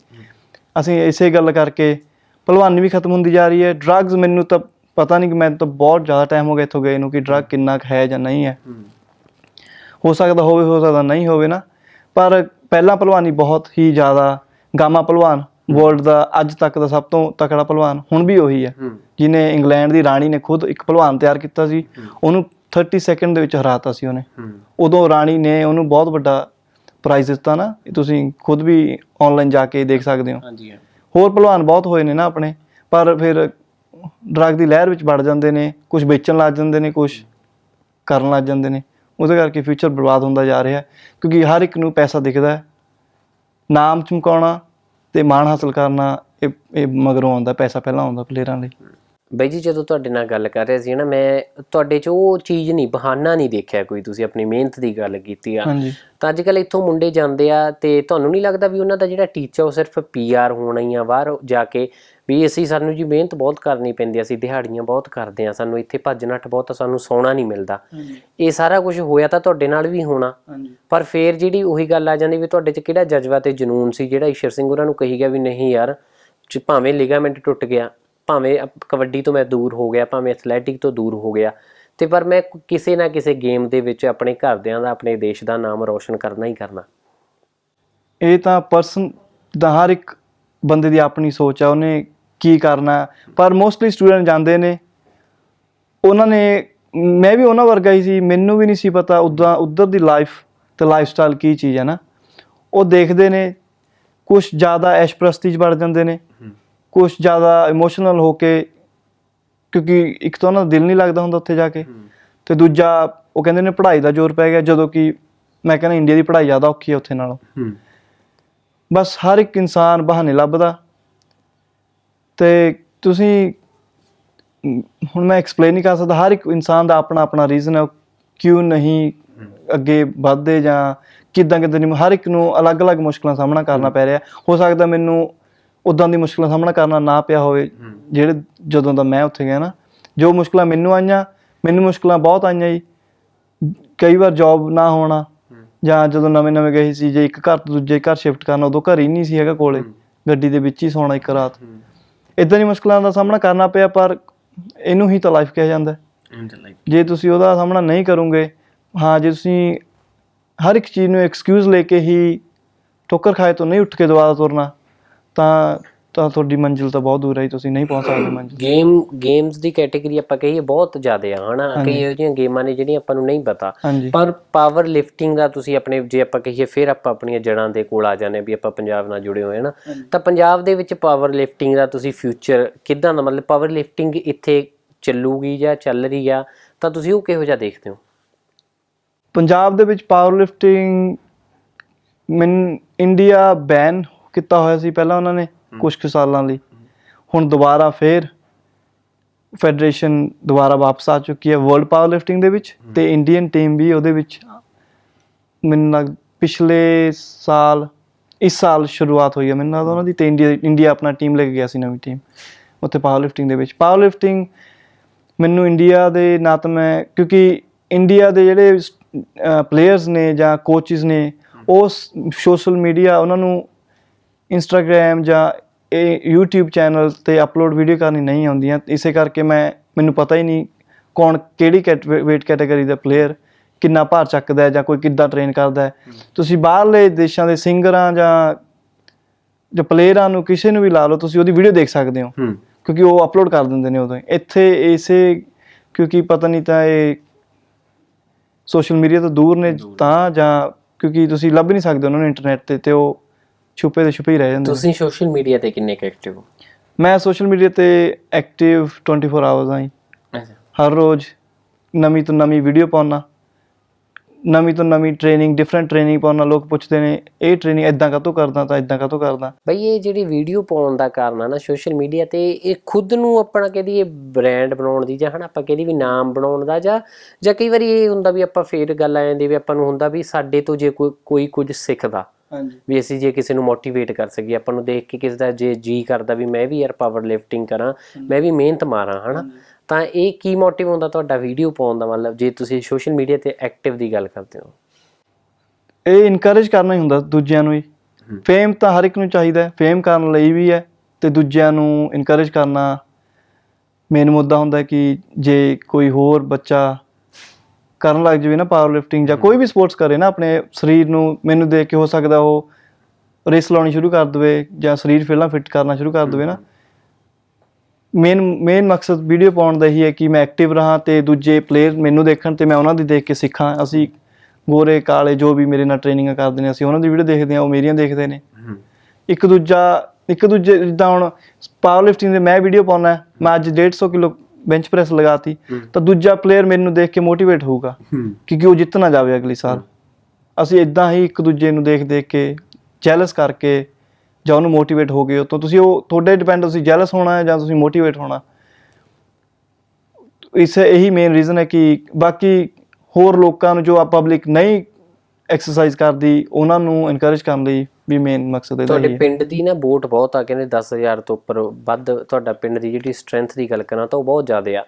ਅਸੀਂ ਇਸੇ ਗੱਲ ਕਰਕੇ ਭਲਵਾਨੀ ਵੀ ਖਤਮ ਹੁੰਦੀ ਜਾ ਰਹੀ ਹੈ। ਡਰੱਗਸ ਮੈਨੂੰ ਤਾਂ ਪਤਾ ਨਹੀਂ ਕਿ ਮੈਂ ਤਾਂ ਬਹੁਤ ਜ਼ਿਆਦਾ ਟਾਈਮ ਹੋ ਗਿਆ ਇੱਥੋਂ ਗਏ ਨੂੰ ਕਿ ਡਰੱਗ ਕਿੰਨਾ ਹੈ ਜਾਂ ਨਹੀਂ ਹੈ। ਹੋ ਸਕਦਾ ਹੋਵੇ ਹੋ ਸਕਦਾ ਨਹੀਂ ਹੋਵੇ ਨਾ। ਪਰ ਪਹਿਲਾਂ ਭਲਵਾਨੀ ਬਹੁਤ ਹੀ ਜ਼ਿਆਦਾ ਗਾਮਾ ਭਲਵਾਨ ਵਰਲਡ ਦਾ ਅੱਜ ਤੱਕ ਦਾ ਸਭ ਤੋਂ ਤਕੜਾ ਭਲਵਾਨ ਹੁਣ ਵੀ ਉਹੀ ਹੈ। ਜਿਨੇ ਇੰਗਲੈਂਡ ਦੀ ਰਾਣੀ ਨੇ ਖੁਦ ਇੱਕ ਭਲਵਾਨ ਤਿਆਰ ਕੀਤਾ ਸੀ। ਉਹਨੂੰ 30 ਸੈਕਿੰਡ ਦੇ ਵਿੱਚ ਹਰਾਤਾ ਸੀ ਉਹਨੇ। ਉਦੋਂ ਰਾਣੀ ਨੇ ਉਹਨੂੰ ਬਹੁਤ ਵੱਡਾ ਪ੍ਰਾਈਜ਼ ਦਿੱਤਾ ਨਾ। ਤੁਸੀਂ ਖੁਦ ਵੀ ਆਨਲਾਈਨ ਜਾ ਕੇ ਦੇਖ ਸਕਦੇ ਹੋ। ਹਾਂਜੀ ਹੋਰ ਭਲਵਾਨ ਬਹੁਤ ਹੋਏ ਨੇ ਨਾ ਆਪਣੇ। ਪਰ ਫਿਰ ਡਰੱਗ ਦੀ ਲਹਿਰ ਵਿੱਚ ਵੜ ਜਾਂਦੇ ਨੇ ਕੁਝ ਵੇਚਣ ਲੱਗ ਜਾਂਦੇ ਨੇ ਕੁਝ ਕਰਨ ਲੱਗ ਜਾਂਦੇ ਨੇ। ਉਹਦੇ ਕਰਕੇ ਫਿਊਚਰ ਬਰਬਾਦ ਹੁੰਦਾ ਜਾ ਰਿਹਾ ਕਿਉਂਕਿ ਹਰ ਇੱਕ ਨੂੰ ਪੈਸਾ ਦਿਖਦਾ ਹੈ। ਨਾਮ ਚਮਕਾਉਣਾ ਤੇ ਮਾਣ ਹਾਸਲ ਕਰਨਾ ਇਹ ਇਹ ਮਗਰੋਂ ਆਉਂਦਾ ਪੈਸਾ ਪਹਿਲਾਂ ਆਉਂਦਾ ਪਲੇਅਰਾਂ ਲਈ। ਬਾਈ ਜੀ ਜਦੋਂ ਤੁਹਾਡੇ ਨਾਲ ਗੱਲ ਕਰ ਰਿਹਾ ਸੀ ਨਾ ਮੈਂ ਤੁਹਾਡੇ 'ਚ ਉਹ ਚੀਜ਼ ਨਹੀਂ ਬਹਾਨਾ ਨਹੀਂ ਦੇਖਿਆ ਕੋਈ ਤੁਸੀਂ ਆਪਣੀ ਮਿਹਨਤ ਦੀ ਗੱਲ ਕੀਤੀ ਆ। ਤਾਂ ਅੱਜ ਕੱਲ ਇੱਥੋਂ ਮੁੰਡੇ ਜਾਂਦੇ ਆ ਤੇ ਤੁਹਾਨੂੰ ਨਹੀਂ ਲੱਗਦਾ ਵੀ ਉਹਨਾਂ ਦਾ ਜਿਹੜਾ ਟੀਚਾ ਉਹ ਸਿਰਫ ਪੀਆਰ ਹੋਣਾ ਹੀ ਆ ਬਾਹਰ ਜਾ ਕੇ ਵੀ ਅਸੀਂ ਸਾਨੂੰ ਜੀ ਮਿਹਨਤ ਬਹੁਤ ਕਰਨੀ ਪੈਂਦੀ ਆ, ਅਸੀਂ ਦਿਹਾੜੀਆਂ ਬਹੁਤ ਕਰਦੇ ਆ ਸਾਨੂੰ ਇੱਥੇ ਭੱਜ ਨੱਠ ਬਹੁਤ ਸਾਨੂੰ ਸੌਣਾ ਨਹੀਂ ਮਿਲਦਾ। ਇਹ ਸਾਰਾ ਕੁਝ ਹੋਇਆ ਤਾਂ ਤੁਹਾਡੇ ਨਾਲ ਵੀ ਹੋਣਾ। ਪਰ ਫੇਰ ਜਿਹੜੀ ਉਹੀ ਗੱਲ ਆ ਜਾਂਦੀ ਵੀ ਤੁਹਾਡੇ 'ਚ ਕਿਹੜਾ ਜਜ਼ਬਾ ਤੇ ਜਨੂਨ ਸੀ ਜਿਹੜਾ ਈਸ਼ਰ ਸਿੰਘ ਹੋਰਾਂ ਨੂੰ ਕਹੀ ਗਿਆ ਵੀ ਨਹੀਂ ਯਾਰ ਚ ਭਾਵੇਂ ਲਿਗਾਮੈਂਟ ਟੁੱਟ ਗਿਆ ਭਾਵੇਂ ਕਬੱਡੀ ਤੋਂ ਮੈਂ ਦੂਰ ਹੋ ਗਿਆ ਭਾਵੇਂ ਐਥਲੈਟਿਕ ਤੋਂ ਦੂਰ ਹੋ ਗਿਆ ਤੇ ਪਰ ਮੈਂ ਕਿਸੇ ਨਾ ਕਿਸੇ ਗੇਮ ਦੇ ਵਿੱਚ ਆਪਣੇ ਘਰਦਿਆਂ ਦਾ ਆਪਣੇ ਦੇਸ਼ ਦਾ ਨਾਮ ਰੌਸ਼ਨ ਕਰਨਾ ਹੀ ਕਰਨਾ। ਇਹ ਤਾਂ ਪਰਸਨ ਦਾ ਹਰ ਇੱਕ ਬੰਦੇ ਦੀ ਆਪਣੀ ਸੋਚ ਆ ਉਹਨੇ ਕੀ ਕਰਨਾ। ਪਰ ਮੋਸਟਲੀ ਸਟੂਡੈਂਟ ਜਾਂਦੇ ਨੇ। ਉਹਨਾਂ ਨੇ ਮੈਂ ਵੀ ਉਹਨਾਂ ਵਰਗਾ ਹੀ ਸੀ ਮੈਨੂੰ ਵੀ ਨਹੀਂ ਸੀ ਪਤਾ ਉਦਾਂ ਉਧਰ ਦੀ ਲਾਈਫ ਤੇ ਲਾਈਫ ਸਟਾਈਲ ਕੀ ਚੀਜ਼ ਹੈ ਨਾ। ਉਹ ਦੇਖਦੇ ਨੇ ਕੁਝ ਜ਼ਿਆਦਾ ਐਸ਼ਪ੍ਰਸਤੀ 'ਚ ਵੜ ਜਾਂਦੇ ਨੇ ਕੁਝ ਜ਼ਿਆਦਾ ਇਮੋਸ਼ਨਲ ਹੋ ਕੇ ਕਿਉਂਕਿ ਇੱਕ ਤਾਂ ਉਹਨਾਂ ਦਾ ਦਿਲ ਨਹੀਂ ਲੱਗਦਾ ਹੁੰਦਾ ਉੱਥੇ ਜਾ ਕੇ। ਤੇ ਦੂਜਾ ਉਹ ਕਹਿੰਦੇ ਨੇ ਪੜ੍ਹਾਈ ਦਾ ਜ਼ੋਰ ਪੈ ਗਿਆ ਜਦੋਂ ਕਿ ਮੈਂ ਕਹਿੰਦਾ ਇੰਡੀਆ ਦੀ ਪੜ੍ਹਾਈ ਜ਼ਿਆਦਾ ਔਖੀ ਹੈ ਉੱਥੇ ਨਾਲੋਂ। ਬਸ ਹਰ ਇੱਕ ਇਨਸਾਨ ਬਹਾਨੇ ਲੱਭਦਾ। ਤੇ ਤੁਸੀਂ ਹੁਣ ਮੈਂ ਐਕਸਪਲੇਨ ਨਹੀਂ ਕਰ ਸਕਦਾ ਹਰ ਇੱਕ ਇਨਸਾਨ ਦਾ ਆਪਣਾ ਆਪਣਾ ਰੀਜ਼ਨ ਹੈ ਕਿਉਂ ਨਹੀਂ ਅੱਗੇ ਵੱਧਦੇ ਜਾਂ ਕਿਦਾਂ ਕਿਦਾਂ ਨਹੀਂ ਹਰ ਇੱਕ ਨੂੰ ਅਲੱਗ-ਅਲੱਗ ਮੁਸ਼ਕਲਾਂ ਸਾਹਮਣਾ ਕਰਨਾ ਪੈ ਰਿਹਾ। ਹੋ ਸਕਦਾ ਮੈਨੂੰ ਉਦਾਂ ਦੀ ਮੁਸ਼ਕਲਾਂ ਸਾਹਮਣਾ ਕਰਨਾ ਨਾ ਪਿਆ ਹੋਵੇ ਜਿਹੜੇ ਜਦੋਂ ਦਾ ਮੈਂ ਉੱਥੇ ਗਿਆ ਨਾ ਜੋ ਮੁਸ਼ਕਲਾਂ ਮੈਨੂੰ ਆਈਆਂ ਮੈਨੂੰ ਮੁਸ਼ਕਲਾਂ ਬਹੁਤ ਆਈਆਂ ਜੀ। ਕਈ ਵਾਰ ਜੌਬ ਨਾ ਹੋਣਾ ਜਾਂ ਜਦੋਂ ਨਵੇਂ ਨਵੇਂ ਗਏ ਸੀ ਜੇ ਇੱਕ ਘਰ ਤੋਂ ਦੂਜੇ ਘਰ ਸ਼ਿਫਟ ਕਰਨਾ ਉਦੋਂ ਘਰ ਹੀ ਨਹੀਂ ਸੀ ਹੈਗਾ ਕੋਲੇ। ਗੱਡੀ ਦੇ ਵਿੱਚ ਹੀ ਸੌਣਾ ਇੱਕ ਰਾਤ। ਇਦਾਂ ਦੀ ਮੁਸ਼ਕਲਾਂ ਦਾ ਸਾਹਮਣਾ ਕਰਨਾ ਪਿਆ ਪਰ ਇਹਨੂੰ ਹੀ ਤਾਂ ਲਾਈਫ ਕਿਹਾ ਜਾਂਦਾ। ਜੇ ਤੁਸੀਂ ਉਹਦਾ ਸਾਹਮਣਾ ਨਹੀਂ ਕਰੋਗੇ ਹਾਂ ਜੇ ਤੁਸੀਂ ਹਰ ਇੱਕ ਚੀਜ਼ ਨੂੰ ਐਕਸਕਿਊਜ਼ ਲੈ ਕੇ ਹੀ ਠੋਕਰ ਖਾਏ ਤੋਂ ਨਹੀਂ ਉੱਠ ਕੇ ਦੁਬਾਰਾ ਤੁਰਨਾ ਤਾਂ ਤਾਂ ਤੁਹਾਡੀ ਮੰਜ਼ਿਲ ਤਾਂ ਬਹੁਤ ਦੂਰ ਹੈ ਜੀ, ਤੁਸੀਂ ਨਹੀਂ ਪਹੁੰਚ ਸਕਦੇ ਮੰਜ਼ਿਲ। ਗੇਮ ਗੇਮਸ ਦੀ ਕੈਟਾਗਰੀ ਆਪਾਂ ਕਹੀਏ ਬਹੁਤ ਜ਼ਿਆਦਾ ਆ ਹਨਾ? ਕਈ ਇਹੋ ਜਿਹੀਆਂ ਗੇਮਾਂ ਨੇ ਜਿਹੜੀਆਂ ਆਪਾਂ ਨੂੰ ਨਹੀਂ ਪਤਾ। ਹਾਂਜੀ। ਪਰ ਪਾਵਰ ਲਿਫਟਿੰਗ ਦਾ ਤੁਸੀਂ ਆਪਣੇ ਜੇ ਆਪਾਂ ਕਹੀਏ ਫਿਰ ਆਪਾਂ ਆਪਣੀਆਂ ਜੜਾਂ ਦੇ ਕੋਲ ਆ ਜਾਂਦੇ ਹਾਂ ਵੀ ਆਪਾਂ ਪੰਜਾਬ ਨਾਲ ਜੁੜੇ ਹੋਏ ਹਾਂ ਨਾ ਤਾਂ ਪੰਜਾਬ ਦੇ ਵਿੱਚ ਪਾਵਰ ਲਿਫਟਿੰਗ ਦਾ ਤੁਸੀਂ ਫਿਊਚਰ ਕਿੱਦਾਂ ਦਾ ਮਤਲਬ ਪਾਵਰ ਲਿਫਟਿੰਗ ਇੱਥੇ ਚੱਲੂਗੀ ਜਾਂ ਚੱਲ ਰਹੀ ਆ ਤਾਂ ਤੁਸੀਂ ਉਹ ਕਿਹੋ ਜਿਹਾ ਦੇਖਦੇ ਹੋ? ਪੰਜਾਬ ਦੇ ਵਿੱਚ ਪਾਵਰ ਲਿਫਟਿੰਗ ਮਨ ਇੰਡੀਆ ਬੈਨ ਕੀਤਾ ਹੋਇਆ ਸੀ ਪਹਿਲਾਂ ਉਹਨਾਂ ਨੇ। ਕੁਝ ਕੁ ਸਾਲਾਂ ਲਈ। ਹੁਣ ਦੁਬਾਰਾ ਫੇਰ ਫੈਡਰੇਸ਼ਨ ਦੁਬਾਰਾ ਵਾਪਸ ਆ ਚੁੱਕੀ ਹੈ ਵਰਲਡ ਪਾਵਰ ਲਿਫਟਿੰਗ ਦੇ ਵਿੱਚ ਤੇ ਇੰਡੀਅਨ ਟੀਮ ਵੀ ਉਹਦੇ ਵਿੱਚ ਮੈਨੂੰ ਲੱਗ ਪਿਛਲੇ ਸਾਲ ਇਸ ਸਾਲ ਸ਼ੁਰੂਆਤ ਹੋਈ ਹੈ ਮੈਨੂੰ ਲੱਗਦਾ ਉਹਨਾਂ ਦੀ ਤੇ ਇੰਡੀਆ ਇੰਡੀਆ ਆਪਣਾ ਟੀਮ ਲੈ ਕੇ ਗਿਆ ਸੀ ਨਵੀਂ ਟੀਮ ਉੱਥੇ ਪਾਵਰ ਲਿਫਟਿੰਗ ਦੇ ਵਿੱਚ। ਪਾਵਰ ਲਿਫਟਿੰਗ ਮੈਨੂੰ ਇੰਡੀਆ ਦੇ ਨਾ ਤਾਂ ਮੈਂ ਕਿਉਂਕਿ ਇੰਡੀਆ ਦੇ ਜਿਹੜੇ ਪਲੇਅਰਸ ਨੇ ਜਾਂ ਕੋਚਸ ਨੇ ਉਹ ਸੋਸ਼ਲ ਮੀਡੀਆ ਉਹਨਾਂ ਨੂੰ ਇੰਸਟਾਗ੍ਰam ਜਾਂ ਇਹ YouTube ਚੈਨਲ ਤੇ ਅਪਲੋਡ ਵੀਡੀਓ ਕਰਨੀ ਨਹੀਂ ਆਉਂਦੀਆਂ। ਇਸੇ ਕਰਕੇ ਮੈਂ ਮੈਨੂੰ ਪਤਾ ਹੀ ਨਹੀਂ ਕੌਣ ਕਿਹੜੀ weight ਕੈਟਾਗਰੀ ਦਾ ਪਲੇਅਰ ਕਿੰਨਾ ਭਾਰ ਚੱਕਦਾ ਹੈ ਜਾਂ ਕੋਈ ਕਿੱਦਾਂ ਟ੍ਰੇਨ ਕਰਦਾ ਹੈ। ਤੁਸੀਂ ਬਾਹਰਲੇ ਦੇਸ਼ਾਂ ਦੇ ਸਿੰਗਰਾਂ ਜਾਂ ਜੋ ਪਲੇਅਰਾਂ ਨੂੰ ਕਿਸੇ ਨੂੰ ਵੀ ਲਾ ਲਓ ਤੁਸੀਂ ਉਹਦੀ ਵੀਡੀਓ ਦੇਖ ਸਕਦੇ ਹੋ। ਕਿਉਂਕਿ ਉਹ ਅਪਲੋਡ ਕਰ ਦਿੰਦੇ ਨੇ ਉਦੋਂ। ਇੱਥੇ ਇਸੇ ਕਿਉਂਕਿ ਪਤਾ ਨਹੀਂ ਤਾਂ ਇਹ ਸੋਸ਼ਲ ਮੀਡੀਆ ਤੋਂ ਦੂਰ ਨੇ ਤਾਂ ਜਾਂ ਕਿਉਂਕਿ ਤੁਸੀਂ ਲੱਭ ਨਹੀਂ ਸਕਦੇ ਉਹਨਾਂ ਨੂੰ ਇੰਟਰਨੈਟ ਤੇ ਤੇ ਉਹ ਛੁਪੇ ਦੇ ਛੁਪੇ ਹੀ ਰਹਿ ਜਾਂਦੇ ਨੇ। ਤੁਸੀਂ ਸੋਸ਼ਲ ਮੀਡੀਆ ਤੇ ਕਿੰਨੇ ਕੁ ਐਕਟਿਵ ਹੋ ਮੈਂ ਸੋਸ਼ਲ ਮੀਡੀਆ ਤੇ ਐਕਟਿਵ 24 ਆਵਰਸ ਆਂ ਜੀ। ਹਰ ਰੋਜ਼ ਨਵੀਂ ਤੋਂ ਨਵੀਂ ਵੀਡੀਓ ਪਾਉਣਾ ਨਵੀਂ ਤੋਂ ਨਵੀਂ ਟ੍ਰੇਨਿੰਗ ਡਿਫਰੈਂਟ ਟ੍ਰੇਨਿੰਗ ਪਾਉਣਾ ਲੋਕ ਪੁੱਛਦੇ ਨੇ ਇਹ ਟ੍ਰੇਨਿੰਗ ਇਦਾਂ ਕਾਹਤੋਂ ਕਰਦਾ ਤਾਂ ਇਦਾਂ ਕਾਹਤੋਂ ਕਰਦਾ ਬਈ ਇਹ ਜਿਹੜੀ ਵੀਡੀਓ ਪਾਉਣ ਦਾ ਕਾਰਨ ਆ ਨਾ ਸੋਸ਼ਲ ਮੀਡੀਆ ਤੇ ਇਹ ਖੁਦ ਨੂੰ ਆਪਣਾ ਕਹਿੰਦੀ ਇਹ ਬ੍ਰਾਂਡ ਬਣਾਉਣ ਦੀ ਜਾਂ ਹਨਾ ਆਪਾਂ ਕਹਿੰਦੀ ਵੀ ਨਾਮ ਬਣਾਉਣ ਦਾ ਜਾਂ ਜਾਂ ਕਈ ਵਾਰੀ ਇਹ ਹੁੰਦਾ ਵੀ ਆਪਾਂ ਫੇਰ ਗੱਲ ਆ ਜਾਂਦੀ ਵੀ ਆਪਾਂ ਨੂੰ ਹੁੰਦਾ ਵੀ ਸਾਡੇ ਤੋਂ ਜੇ ਕੋਈ ਕੋਈ ਕੁਝ ਸਿੱਖਦਾ ਵੀ ਅਸੀਂ ਜੇ ਕਿਸੇ ਨੂੰ ਮੋਟੀਵੇਟ ਕਰ ਸਕੀਏ ਆਪਾਂ ਨੂੰ ਦੇਖ ਕੇ ਕਿਸੇ ਦਾ ਜੇ ਜੀ ਕਰਦਾ ਵੀ ਮੈਂ ਵੀ ਯਾਰ ਪਾਵਰ ਲਿਫਟਿੰਗ ਕਰਾਂ ਮੈਂ ਵੀ ਮਿਹਨਤ ਮਾਰਾਂ ਹਨਾ? ਤਾਂ ਇਹ ਕੀ ਮੋਟਿਵ ਹੁੰਦਾ ਤੁਹਾਡਾ ਵੀਡੀਓ ਪਾਉਣ ਦਾ ਮਤਲਬ ਜੇ ਤੁਸੀਂ ਸੋਸ਼ਲ ਮੀਡੀਆ ਤੇ ਐਕਟਿਵ ਦੀ ਗੱਲ ਕਰਦੇ ਹੋ? ਇਹ ਇਨਕਰੇਜ ਕਰਨਾ ਹੀ ਹੁੰਦਾ ਦੂਜਿਆਂ ਨੂੰ ਹੀ। ਫੇਮ ਤਾਂ ਹਰ ਇੱਕ ਨੂੰ ਚਾਹੀਦਾ ਹੈ ਫੇਮ ਕਰਨ ਲਈ ਵੀ ਹੈ ਤੇ ਦੂਜਿਆਂ ਨੂੰ ਇਨਕਰੇਜ ਕਰਨਾ। ਮੇਨ ਮੁੱਦਾ ਹੁੰਦਾ ਕਿ ਜੇ ਕੋਈ ਹੋਰ ਬੱਚਾ ਕਰਨ ਲੱਗ ਜਾਵੇ ਨਾ ਪਾਵਰ ਲਿਫਟਿੰਗ ਜਾਂ ਕੋਈ ਵੀ ਸਪੋਰਟਸ ਕਰੇ ਨਾ ਆਪਣੇ ਸਰੀਰ ਨੂੰ ਮੈਨੂੰ ਦੇਖ ਕੇ ਹੋ ਸਕਦਾ ਉਹ ਰੇਸ ਲਾਉਣੀ ਸ਼ੁਰੂ ਕਰ ਦੇਵੇ ਜਾਂ ਸਰੀਰ ਪਹਿਲਾਂ ਫਿੱਟ ਕਰਨਾ ਸ਼ੁਰੂ ਕਰ ਦੇਵੇ ਨਾ। ਮੇਨ ਮੇਨ ਮਕਸਦ ਵੀਡੀਓ ਪਾਉਣ ਦਾ ਹੀ ਹੈ ਕਿ ਮੈਂ ਐਕਟਿਵ ਰਹਾ ਤੇ ਦੂਜੇ ਪਲੇਅਰ ਮੈਨੂੰ ਦੇਖਣ ਤੇ ਮੈਂ ਉਹਨਾਂ ਦੀ ਦੇਖ ਕੇ ਸਿੱਖਾਂ। ਅਸੀਂ ਗੋਰੇ ਕਾਲੇ ਜੋ ਵੀ ਮੇਰੇ ਨਾਲ ਟ੍ਰੇਨਿੰਗਾਂ ਕਰਦੇ ਨੇ ਅਸੀਂ ਉਹਨਾਂ ਦੀ ਵੀਡੀਓ ਦੇਖਦੇ ਹਾਂ ਉਹ ਮੇਰੀਆਂ ਦੇਖਦੇ ਨੇ। ਇੱਕ ਦੂਜਾ ਇੱਕ ਦੂਜੇ ਜਿੱਦਾਂ ਹੁਣ ਪਾਵਰ ਲਿਫਟਿੰਗ ਦੇ ਮੈਂ ਵੀਡੀਓ ਪਾਉਣਾ ਮੈਂ ਅੱਜ 150 ਕਿਲੋ ਬੈਂਚ ਪ੍ਰੈਸ ਲਗਾਤੀ ਤਾਂ ਦੂਜਾ ਪਲੇਅਰ ਮੈਨੂੰ ਦੇਖ ਕੇ ਮੋਟੀਵੇਟ ਹੋਊਗਾ ਕਿਉਂਕਿ ਉਹ ਜਿੱਤ ਨਾ ਜਾਵੇ ਅਗਲੀ ਸਾਲ। ਅਸੀਂ ਇਦਾਂ ਹੀ ਇੱਕ ਦੂਜੇ ਨੂੰ ਦੇਖ ਦੇਖ ਕੇ ਜੈਲਸ ਕਰਕੇ ਜਾਂ ਉਹਨੂੰ ਮੋਟੀਵੇਟ ਹੋ ਗਏ ਤਾਂ ਤੁਸੀਂ ਉਹ ਤੁਹਾਡੇ ਡਿਪੈਂਡ ਤੁਸੀਂ ਜੈਲਸ ਹੋਣਾ ਹੈ ਜਾਂ ਤੁਸੀਂ ਮੋਟੀਵੇਟ ਹੋਣਾ। ਇਸ ਇਹੀ ਮੇਨ ਰੀਜ਼ਨ ਹੈ ਕਿ ਬਾਕੀ ਹੋਰ ਲੋਕਾਂ ਨੂੰ ਜੋ ਆ ਪਬਲਿਕ ਨਹੀਂ ਐਕਸਰਸਾਈਜ਼ ਕਰਦੀ ਉਹਨਾਂ ਨੂੰ ਇਨਕਰੇਜ ਕਰਨ ਲਈ ਵੀ ਮੇਨ ਮਕਸਦ ਇਹਦਾ ਹੀ ਤੁਹਾਡੇ ਹੈ ਪਿੰਡ ਦੀ ਨਾ ਵੋਟ ਬਹੁਤ ਆ ਕਹਿੰਦੇ 10000 ਤੋਂ ਉੱਪਰ ਵੱਧ ਤੁਹਾਡਾ ਪਿੰਡ ਦੀ ਜਿਹੜੀ ਸਟਰੈਂਥ ਦੀ ਗੱਲ ਕਰਾਂ ਤਾਂ ਉਹ ਬਹੁਤ ਜ਼ਿਆਦਾ ਆ।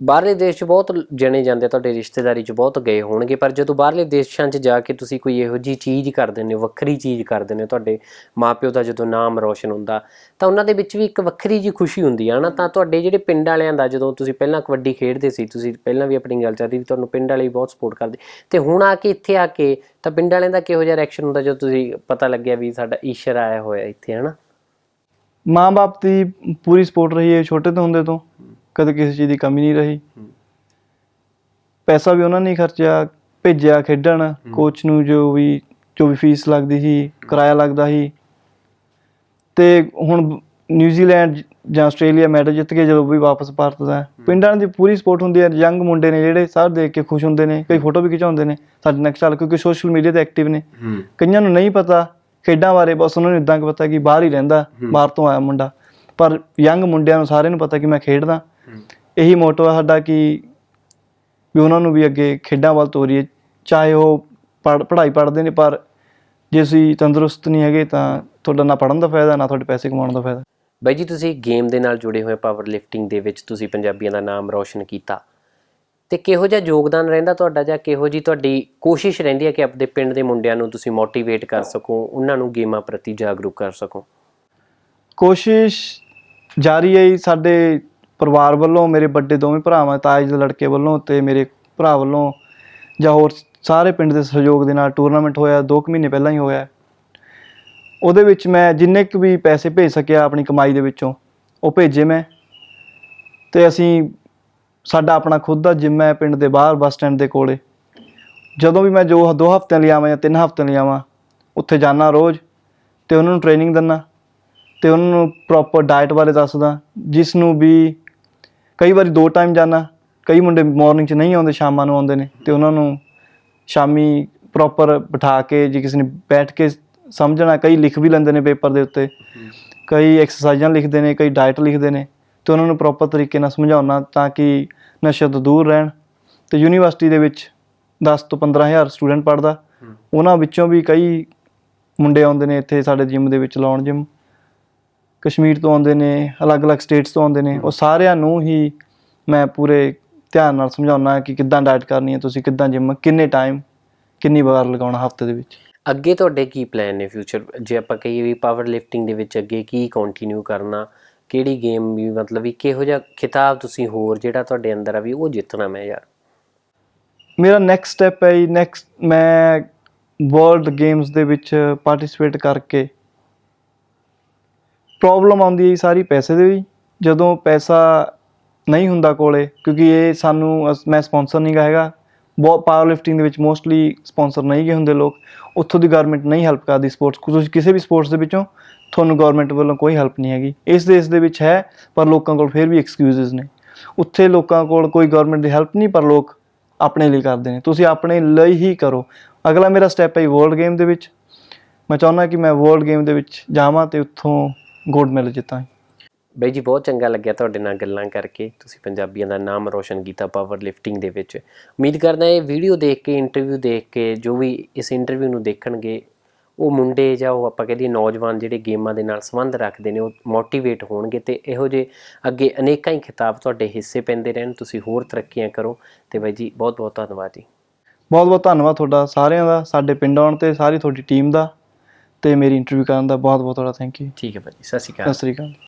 ਬਾਹਰਲੇ ਦੇਸ਼ 'ਚ ਬਹੁਤ ਜਣੇ ਜਾਂਦੇ ਤੁਹਾਡੇ ਰਿਸ਼ਤੇਦਾਰੀ 'ਚ ਬਹੁਤ ਗਏ ਹੋਣਗੇ, ਪਰ ਜਦੋਂ ਬਾਹਰਲੇ ਦੇਸ਼ਾਂ 'ਚ ਜਾ ਕੇ ਤੁਸੀਂ ਕੋਈ ਇਹੋ ਜੀ ਚੀਜ਼ ਕਰਦੇ ਨੇ ਵੱਖਰੀ ਚੀਜ਼ ਕਰਦੇ ਨੇ ਤੁਹਾਡੇ ਮਾਪਿਓ ਦਾ ਜਦੋਂ ਨਾਮ ਰੋਸ਼ਨ ਹੁੰਦਾ, ਤਾਂ ਉਹਨਾਂ ਦੇ ਵਿੱਚ ਵੀ ਇੱਕ ਵੱਖਰੀ ਜੀ ਖੁਸ਼ੀ ਹੁੰਦੀ ਹੈ ਨਾ ਤਾਂ ਤੁਹਾਡੇ ਜਿਹੜੇ ਪਿੰਡ ਵਾਲਿਆਂ ਦਾ ਜਦੋਂ ਤੁਸੀਂ ਪਹਿਲਾਂ ਕਬੱਡੀ ਖੇਡਦੇ ਸੀ, ਤੁਸੀਂ ਪਹਿਲਾਂ ਵੀ ਆਪਣੀ ਗੱਲ ਚੱਲਦੀ ਵੀ ਤੁਹਾਨੂੰ ਪਿੰਡ ਵਾਲੇ ਵੀ ਬਹੁਤ ਸਪੋਰਟ ਕਰਦੇ, ਤੇ ਹੁਣ ਆ ਕੇ ਇੱਥੇ ਆ ਕੇ ਤਾਂ ਪਿੰਡ ਵਾਲਿਆਂ ਦਾ ਕਿਹੋ ਜਿਹਾ ਰਿਐਕਸ਼ਨ ਹੁੰਦਾ ਜਦੋਂ ਤੁਸੀਂ ਪਤਾ ਲੱਗਿਆ ਵੀ ਸਾਡਾ ਈਸ਼ਰ ਆਇਆ ਹੋਇਆ ਇੱਥੇ, ਹਨਾ? ਮਾਂ-ਬਾਪ ਦੀ ਪੂਰੀ ਸਪੋਰਟ ਰਹੀ ਹੈ, ਛੋਟੇ ਤੋਂ ਹੁੰਦੇ ਤੋਂ। ਕਦੇ ਕਿਸੇ ਚੀਜ਼ ਦੀ ਕਮੀ ਨਹੀਂ ਰਹੀ। ਪੈਸਾ ਵੀ ਉਹਨਾਂ ਨੇ ਖਰਚਿਆ ਭੇਜਿਆ ਖੇਡਣ ਕੋਚ ਨੂੰ ਜੋ ਵੀ ਜੋ ਵੀ ਫੀਸ ਲੱਗਦੀ ਸੀ ਕਿਰਾਇਆ ਲੱਗਦਾ ਸੀ। ਤੇ ਹੁਣ ਨਿਊਜ਼ੀਲੈਂਡ ਜਾਂ ਆਸਟ੍ਰੇਲੀਆ ਮੈਡਲ ਜਿੱਤ ਕੇ ਜਦੋਂ ਵੀ ਵਾਪਸ ਭਾਰਤ ਦਾ ਪਿੰਡਾਂ ਦੀ ਪੂਰੀ ਸਪੋਰਟ ਹੁੰਦੀ ਹੈ। ਯੰਗ ਮੁੰਡੇ ਨੇ ਜਿਹੜੇ ਸਾਰੇ ਦੇਖ ਕੇ ਖੁਸ਼ ਹੁੰਦੇ ਨੇ ਕਈ ਫੋਟੋ ਵੀ ਖਿਚਾਉਂਦੇ ਨੇ ਸਾਡੇ ਨੈਕਸਟ ਸਾਲ ਕਿਉਂਕਿ ਸੋਸ਼ਲ ਮੀਡੀਆ ਤੇ ਐਕਟਿਵ ਨੇ। ਕਈਆਂ ਨੂੰ ਨਹੀਂ ਪਤਾ ਖੇਡਾਂ ਬਾਰੇ ਬਸ ਉਹਨਾਂ ਨੂੰ ਇਦਾਂ ਕਿ ਪਤਾ ਕਿ ਬਾਹਰ ਹੀ ਰਹਿੰਦਾ ਬਾਹਰ ਤੋਂ ਆਇਆ ਮੁੰਡਾ। ਪਰ ਯੰਗ ਮੁੰਡਿਆਂ ਨੂੰ ਸਾਰਿਆਂ ਨੂੰ ਪਤਾ ਕਿ ਮੈਂ ਖੇਡਦਾ। ਇਹੀ ਮੋਟੋ ਹੈ ਸਾਡਾ ਕਿ ਵੀ ਉਹਨਾਂ ਨੂੰ ਵੀ ਅੱਗੇ ਖੇਡਾਂ ਵੱਲ ਤੋਰੀਏ ਚਾਹੇ ਉਹ ਪੜ੍ਹ- ਪੜ੍ਹਾਈ ਪੜ੍ਹਦੇ ਨੇ ਪਰ ਜੇ ਤੁਸੀਂ ਤੰਦਰੁਸਤ ਨਹੀਂ ਹੈਗੇ ਤਾਂ ਤੁਹਾਡਾ ਨਾ ਪੜ੍ਹਨ ਦਾ ਫਾਇਦਾ ਨਾ ਤੁਹਾਡੇ ਪੈਸੇ ਕਮਾਉਣ ਦਾ ਫਾਇਦਾ। ਬਾਈ ਜੀ ਤੁਸੀਂ ਗੇਮ ਦੇ ਨਾਲ ਜੁੜੇ ਹੋਏ ਪਾਵਰ ਲਿਫਟਿੰਗ ਦੇ ਵਿੱਚ ਤੁਸੀਂ ਪੰਜਾਬੀਆਂ ਦਾ ਨਾਮ ਰੌਸ਼ਨ ਕੀਤਾ। ਤੇ ਕਿਹੋ ਜਿਹਾ ਯੋਗਦਾਨ ਰਹਿੰਦਾ ਤੁਹਾਡਾ ਜਾਂ ਕਿਹੋ ਜੀ ਤੁਹਾਡੀ ਕੋਸ਼ਿਸ਼ ਰਹਿੰਦੀ ਹੈ ਕਿ ਆਪਣੇ ਪਿੰਡ ਦੇ ਮੁੰਡਿਆਂ ਨੂੰ ਤੁਸੀਂ ਮੋਟੀਵੇਟ ਕਰ ਸਕੋ ਉਹਨਾਂ ਨੂੰ ਗੇਮਾਂ ਪ੍ਰਤੀ ਜਾਗਰੂਕ ਕਰ ਸਕੋ? ਕੋਸ਼ਿਸ਼ ਜਾਰੀ ਹੈ ਸਾਡੇ ਪਰਿਵਾਰ ਵੱਲੋਂ, ਮੇਰੇ ਵੱਡੇ ਦੋਵੇਂ ਭਰਾਵਾਂ ਤਾਜ ਦੇ ਲੜਕੇ ਵੱਲੋਂ ਤੇ ਮੇਰੇ ਭਰਾ ਵੱਲੋਂ ਜਾਂ ਹੋਰ ਸਾਰੇ ਪਿੰਡ ਦੇ ਸਹਿਯੋਗ ਦੇ ਨਾਲ ਟੂਰਨਾਮੈਂਟ ਹੋਇਆ 2 ਮਹੀਨੇ ਪਹਿਲਾਂ ਹੀ ਹੋਇਆ। ਉਹਦੇ ਵਿੱਚ ਮੈਂ ਜਿੰਨੇ ਕੁ ਵੀ ਪੈਸੇ ਭੇਜ ਸਕਿਆ ਆਪਣੀ ਕਮਾਈ ਦੇ ਵਿੱਚੋਂ, ਉਹ ਭੇਜੇ ਮੈਂ। ਤੇ ਅਸੀਂ, ਸਾਡਾ ਆਪਣਾ ਖੁਦ ਦਾ ਜਿਮ ਹੈ ਪਿੰਡ ਦੇ ਬਾਹਰ, ਬੱਸ ਸਟੈਂਡ ਦੇ ਕੋਲੇ। ਜਦੋਂ ਵੀ ਮੈਂ ਜੋ ਦੋ ਹਫ਼ਤਿਆਂ ਲਈ ਆਵਾਂ ਜਾਂ ਤਿੰਨ ਹਫ਼ਤਿਆਂ ਲਈ ਆਵਾਂ, ਉੱਥੇ ਜਾਣਾ ਰੋਜ਼ ਤੇ ਉਹਨਾਂ ਨੂੰ ਟ੍ਰੇਨਿੰਗ ਦਿੰਦਾ ਤੇ ਉਹਨਾਂ ਨੂੰ ਪ੍ਰੋਪਰ ਡਾਈਟ ਬਾਰੇ ਦੱਸਦਾ, ਜਿਸ ਨੂੰ ਵੀ ਕਈ ਵਾਰੀ ਦੋ ਟਾਈਮ ਜਾਣਾ ਕਈ ਮੁੰਡੇ ਮਾਰਨਿੰਗ 'ਚ ਨਹੀਂ ਆਉਂਦੇ ਸ਼ਾਮਾਂ ਨੂੰ ਆਉਂਦੇ ਨੇ ਤੇ ਉਹਨਾਂ ਨੂੰ ਸ਼ਾਮੀ ਪ੍ਰੋਪਰ ਬਿਠਾ ਕੇ ਜੇ ਕਿਸੇ ਨੇ ਬੈਠ ਕੇ ਸਮਝਣਾ ਕਈ ਲਿਖ ਵੀ ਲੈਂਦੇ ਨੇ ਪੇਪਰ ਦੇ ਉੱਤੇ ਕਈ ਐਕਸਰਸਾਈਜ਼ਾਂ ਲਿਖਦੇ ਨੇ ਕਈ ਡਾਈਟ ਲਿਖਦੇ ਨੇ ਤੇ ਉਹਨਾਂ ਨੂੰ ਪ੍ਰੋਪਰ ਤਰੀਕੇ ਨਾਲ ਸਮਝਾਉਣਾ ਤਾਂ ਕਿ ਨਸ਼ੇ ਤੋਂ ਦੂਰ ਰਹਿਣ ਤੇ ਯੂਨੀਵਰਸਿਟੀ ਦੇ ਵਿੱਚ 10 ਤੋਂ 15000 ਸਟੂਡੈਂਟ ਪੜਦਾ ਉਹਨਾਂ ਵਿੱਚੋਂ ਵੀ ਕਈ ਮੁੰਡੇ ਆਉਂਦੇ ਨੇ ਇੱਥੇ ਸਾਡੇ ਜਿਮ ਦੇ ਵਿੱਚ ਲਾਉਣ ਜਿਮ ਕਸ਼ਮੀਰ ਤੋਂ ਆਉਂਦੇ ਨੇ ਅਲੱਗ-ਅਲੱਗ ਸਟੇਟਸ ਤੋਂ ਆਉਂਦੇ ਨੇ ਉਹ ਸਾਰਿਆਂ ਨੂੰ ਹੀ ਮੈਂ ਪੂਰੇ ਧਿਆਨ ਨਾਲ ਸਮਝਾਉਣਾ ਕਿ ਕਿੱਦਾਂ ਡਾਈਟ ਕਰਨੀ ਹੈ ਤੁਸੀਂ ਕਿੱਦਾਂ ਜਿਮ ਕਿੰਨੇ ਟਾਈਮ ਕਿੰਨੀ ਵਾਰ ਲਗਾਉਣਾ ਹਫ਼ਤੇ ਦੇ ਵਿੱਚ। ਅੱਗੇ ਤੁਹਾਡੇ ਕੀ ਪਲਾਨ ਨੇ ਫਿਊਚਰ ਜੇ ਆਪਾਂ ਕਹੀਏ ਵੀ ਪਾਵਰ ਲਿਫਟਿੰਗ ਦੇ ਵਿੱਚ ਅੱਗੇ ਕੀ ਕੰਟੀਨਿਊ ਕਰਨਾ ਕਿਹੜੀ ਗੇਮ ਵੀ ਮਤਲਬ ਵੀ ਕਿਹੋ ਜਿਹਾ ਖਿਤਾਬ ਤੁਸੀਂ ਹੋਰ ਜਿਹੜਾ ਤੁਹਾਡੇ ਅੰਦਰ ਆ ਵੀ ਉਹ ਜਿੱਤਣਾ ਮੈਂ ਯਾਰ? ਮੇਰਾ ਨੈਕਸਟ ਸਟੈਪ ਹੈ ਨੈਕਸਟ ਮੈਂ ਵਰਲਡ ਗੇਮਸ ਦੇ ਵਿੱਚ ਪਾਰਟਿਸਿਪੇਟ ਕਰਕੇ ਪ੍ਰੋਬਲਮ ਆਉਂਦੀ ਹੈ ਜੀ ਸਾਰੀ ਪੈਸੇ ਦੇ ਵੀ। ਜਦੋਂ ਪੈਸਾ ਨਹੀਂ ਹੁੰਦਾ ਕੋਲੇ, ਕਿਉਂਕਿ ਇਹ ਸਾਨੂੰ ਅਸ- ਮੈਂ ਸਪਾਂਸਰ ਨਹੀਂ ਗਾ ਹੈਗਾ। ਬਹੁਤ ਪਾਵਰ ਲਿਫਟਿੰਗ ਦੇ ਵਿੱਚ ਮੋਸਟਲੀ ਸਪਾਂਸਰ ਨਹੀਂ ਗਏ ਹੁੰਦੇ ਲੋਕ। ਉੱਥੋਂ ਦੀ ਗਵਰਨਮੈਂਟ ਨਹੀਂ ਹੈਲਪ ਕਰਦੀ ਸਪੋਰਟਸ ਤੁਸੀਂ ਕਿਸੇ ਵੀ ਸਪੋਰਟਸ ਦੇ ਵਿੱਚੋਂ ਤੁਹਾਨੂੰ ਗਵਰਨਮੈਂਟ ਵੱਲੋਂ ਕੋਈ ਹੈਲਪ ਨਹੀਂ ਹੈਗੀ। ਇਸ ਦੇਸ਼ ਦੇ ਵਿੱਚ ਹੈ, ਪਰ ਲੋਕਾਂ ਕੋਲ ਫਿਰ ਵੀ ਐਕਸਕਿਊਜ਼ਸ ਨੇ। ਉੱਥੇ ਲੋਕਾਂ ਕੋਲ ਕੋਈ ਗਵਰਨਮੈਂਟ ਦੀ ਹੈਲਪ ਨਹੀਂ, ਪਰ ਲੋਕ ਆਪਣੇ ਲਈ ਕਰਦੇ ਨੇ। ਤੁਸੀਂ ਆਪਣੇ ਲਈ ਹੀ ਕਰੋ। ਅਗਲਾ ਮੇਰਾ ਸਟੈਪ ਹੈ ਵਰਲਡ ਗੇਮ ਦੇ ਵਿੱਚ। ਮੈਂ ਚਾਹੁੰਦਾ ਕਿ ਮੈਂ ਵਰਲਡ ਗੇਮ ਦੇ ਵਿੱਚ ਜਾਵਾਂ ਤੇ ਉੱਥੋਂ ਗੋਲਡ ਮੈਡਲ ਜਿੱਤਾਂ ਬਾਈ ਜੀ ਬਹੁਤ ਚੰਗਾ ਲੱਗਿਆ ਤੁਹਾਡੇ ਨਾਲ ਗੱਲਾਂ ਕਰਕੇ। ਤੁਸੀਂ ਪੰਜਾਬੀਆਂ ਦਾ ਨਾਮ ਰੋਸ਼ਨ ਕੀਤਾ ਪਾਵਰ ਲਿਫਟਿੰਗ ਦੇ ਵਿੱਚ। ਉਮੀਦ ਕਰਦਾ ਇਹ ਵੀਡੀਓ ਦੇਖ ਕੇ ਇੰਟਰਵਿਊ ਦੇਖ ਕੇ ਜੋ ਵੀ ਇਸ ਇੰਟਰਵਿਊ ਨੂੰ ਦੇਖਣਗੇ ਉਹ ਮੁੰਡੇ ਜਾਂ ਉਹ ਆਪਾਂ ਕਹਦੇ ਨੌਜਵਾਨ ਜਿਹੜੇ ਗੇਮਾਂ ਦੇ ਨਾਲ ਸੰਬੰਧ ਰੱਖਦੇ ਨੇ ਉਹ ਮੋਟੀਵੇਟ ਹੋਣਗੇ ਤੇ ਇਹੋ ਜਿਹੇ ਅੱਗੇ ਅਨੇਕਾਂ ਹੀ ਖਿਤਾਬ ਤੁਹਾਡੇ ਹਿੱਸੇ ਪੈਂਦੇ ਰਹਿਣ। ਤੁਸੀਂ ਹੋਰ ਤਰੱਕੀਆਂ ਕਰੋ। ਤੇ ਬਾਈ ਜੀ ਬਹੁਤ ਬਹੁਤ ਧੰਨਵਾਦ ਜੀ। ਬਹੁਤ ਬਹੁਤ ਧੰਨਵਾਦ ਤੁਹਾਡਾ ਸਾਰਿਆਂ ਦਾ ਸਾਡੇ ਪਿੰਡ ਆਉਣ ਤੇ ਸਾਰੀ ਤੁਹਾਡੀ ਟੀਮ ਦਾ। ਤੇ ਮੇਰੀ ਇੰਟਰਵਿਊ ਕਰਨ ਦਾ ਬਹੁਤ ਬਹੁਤ ਤੁਹਾਡਾ ਥੈਂਕ ਯੂ ਠੀਕ ਹੈ ਬਾਈ ਜੀ ਸਤਿ ਸ਼੍ਰੀ ਅਕਾਲ। ਸਤਿ ਸ੍ਰੀ ਅਕਾਲ।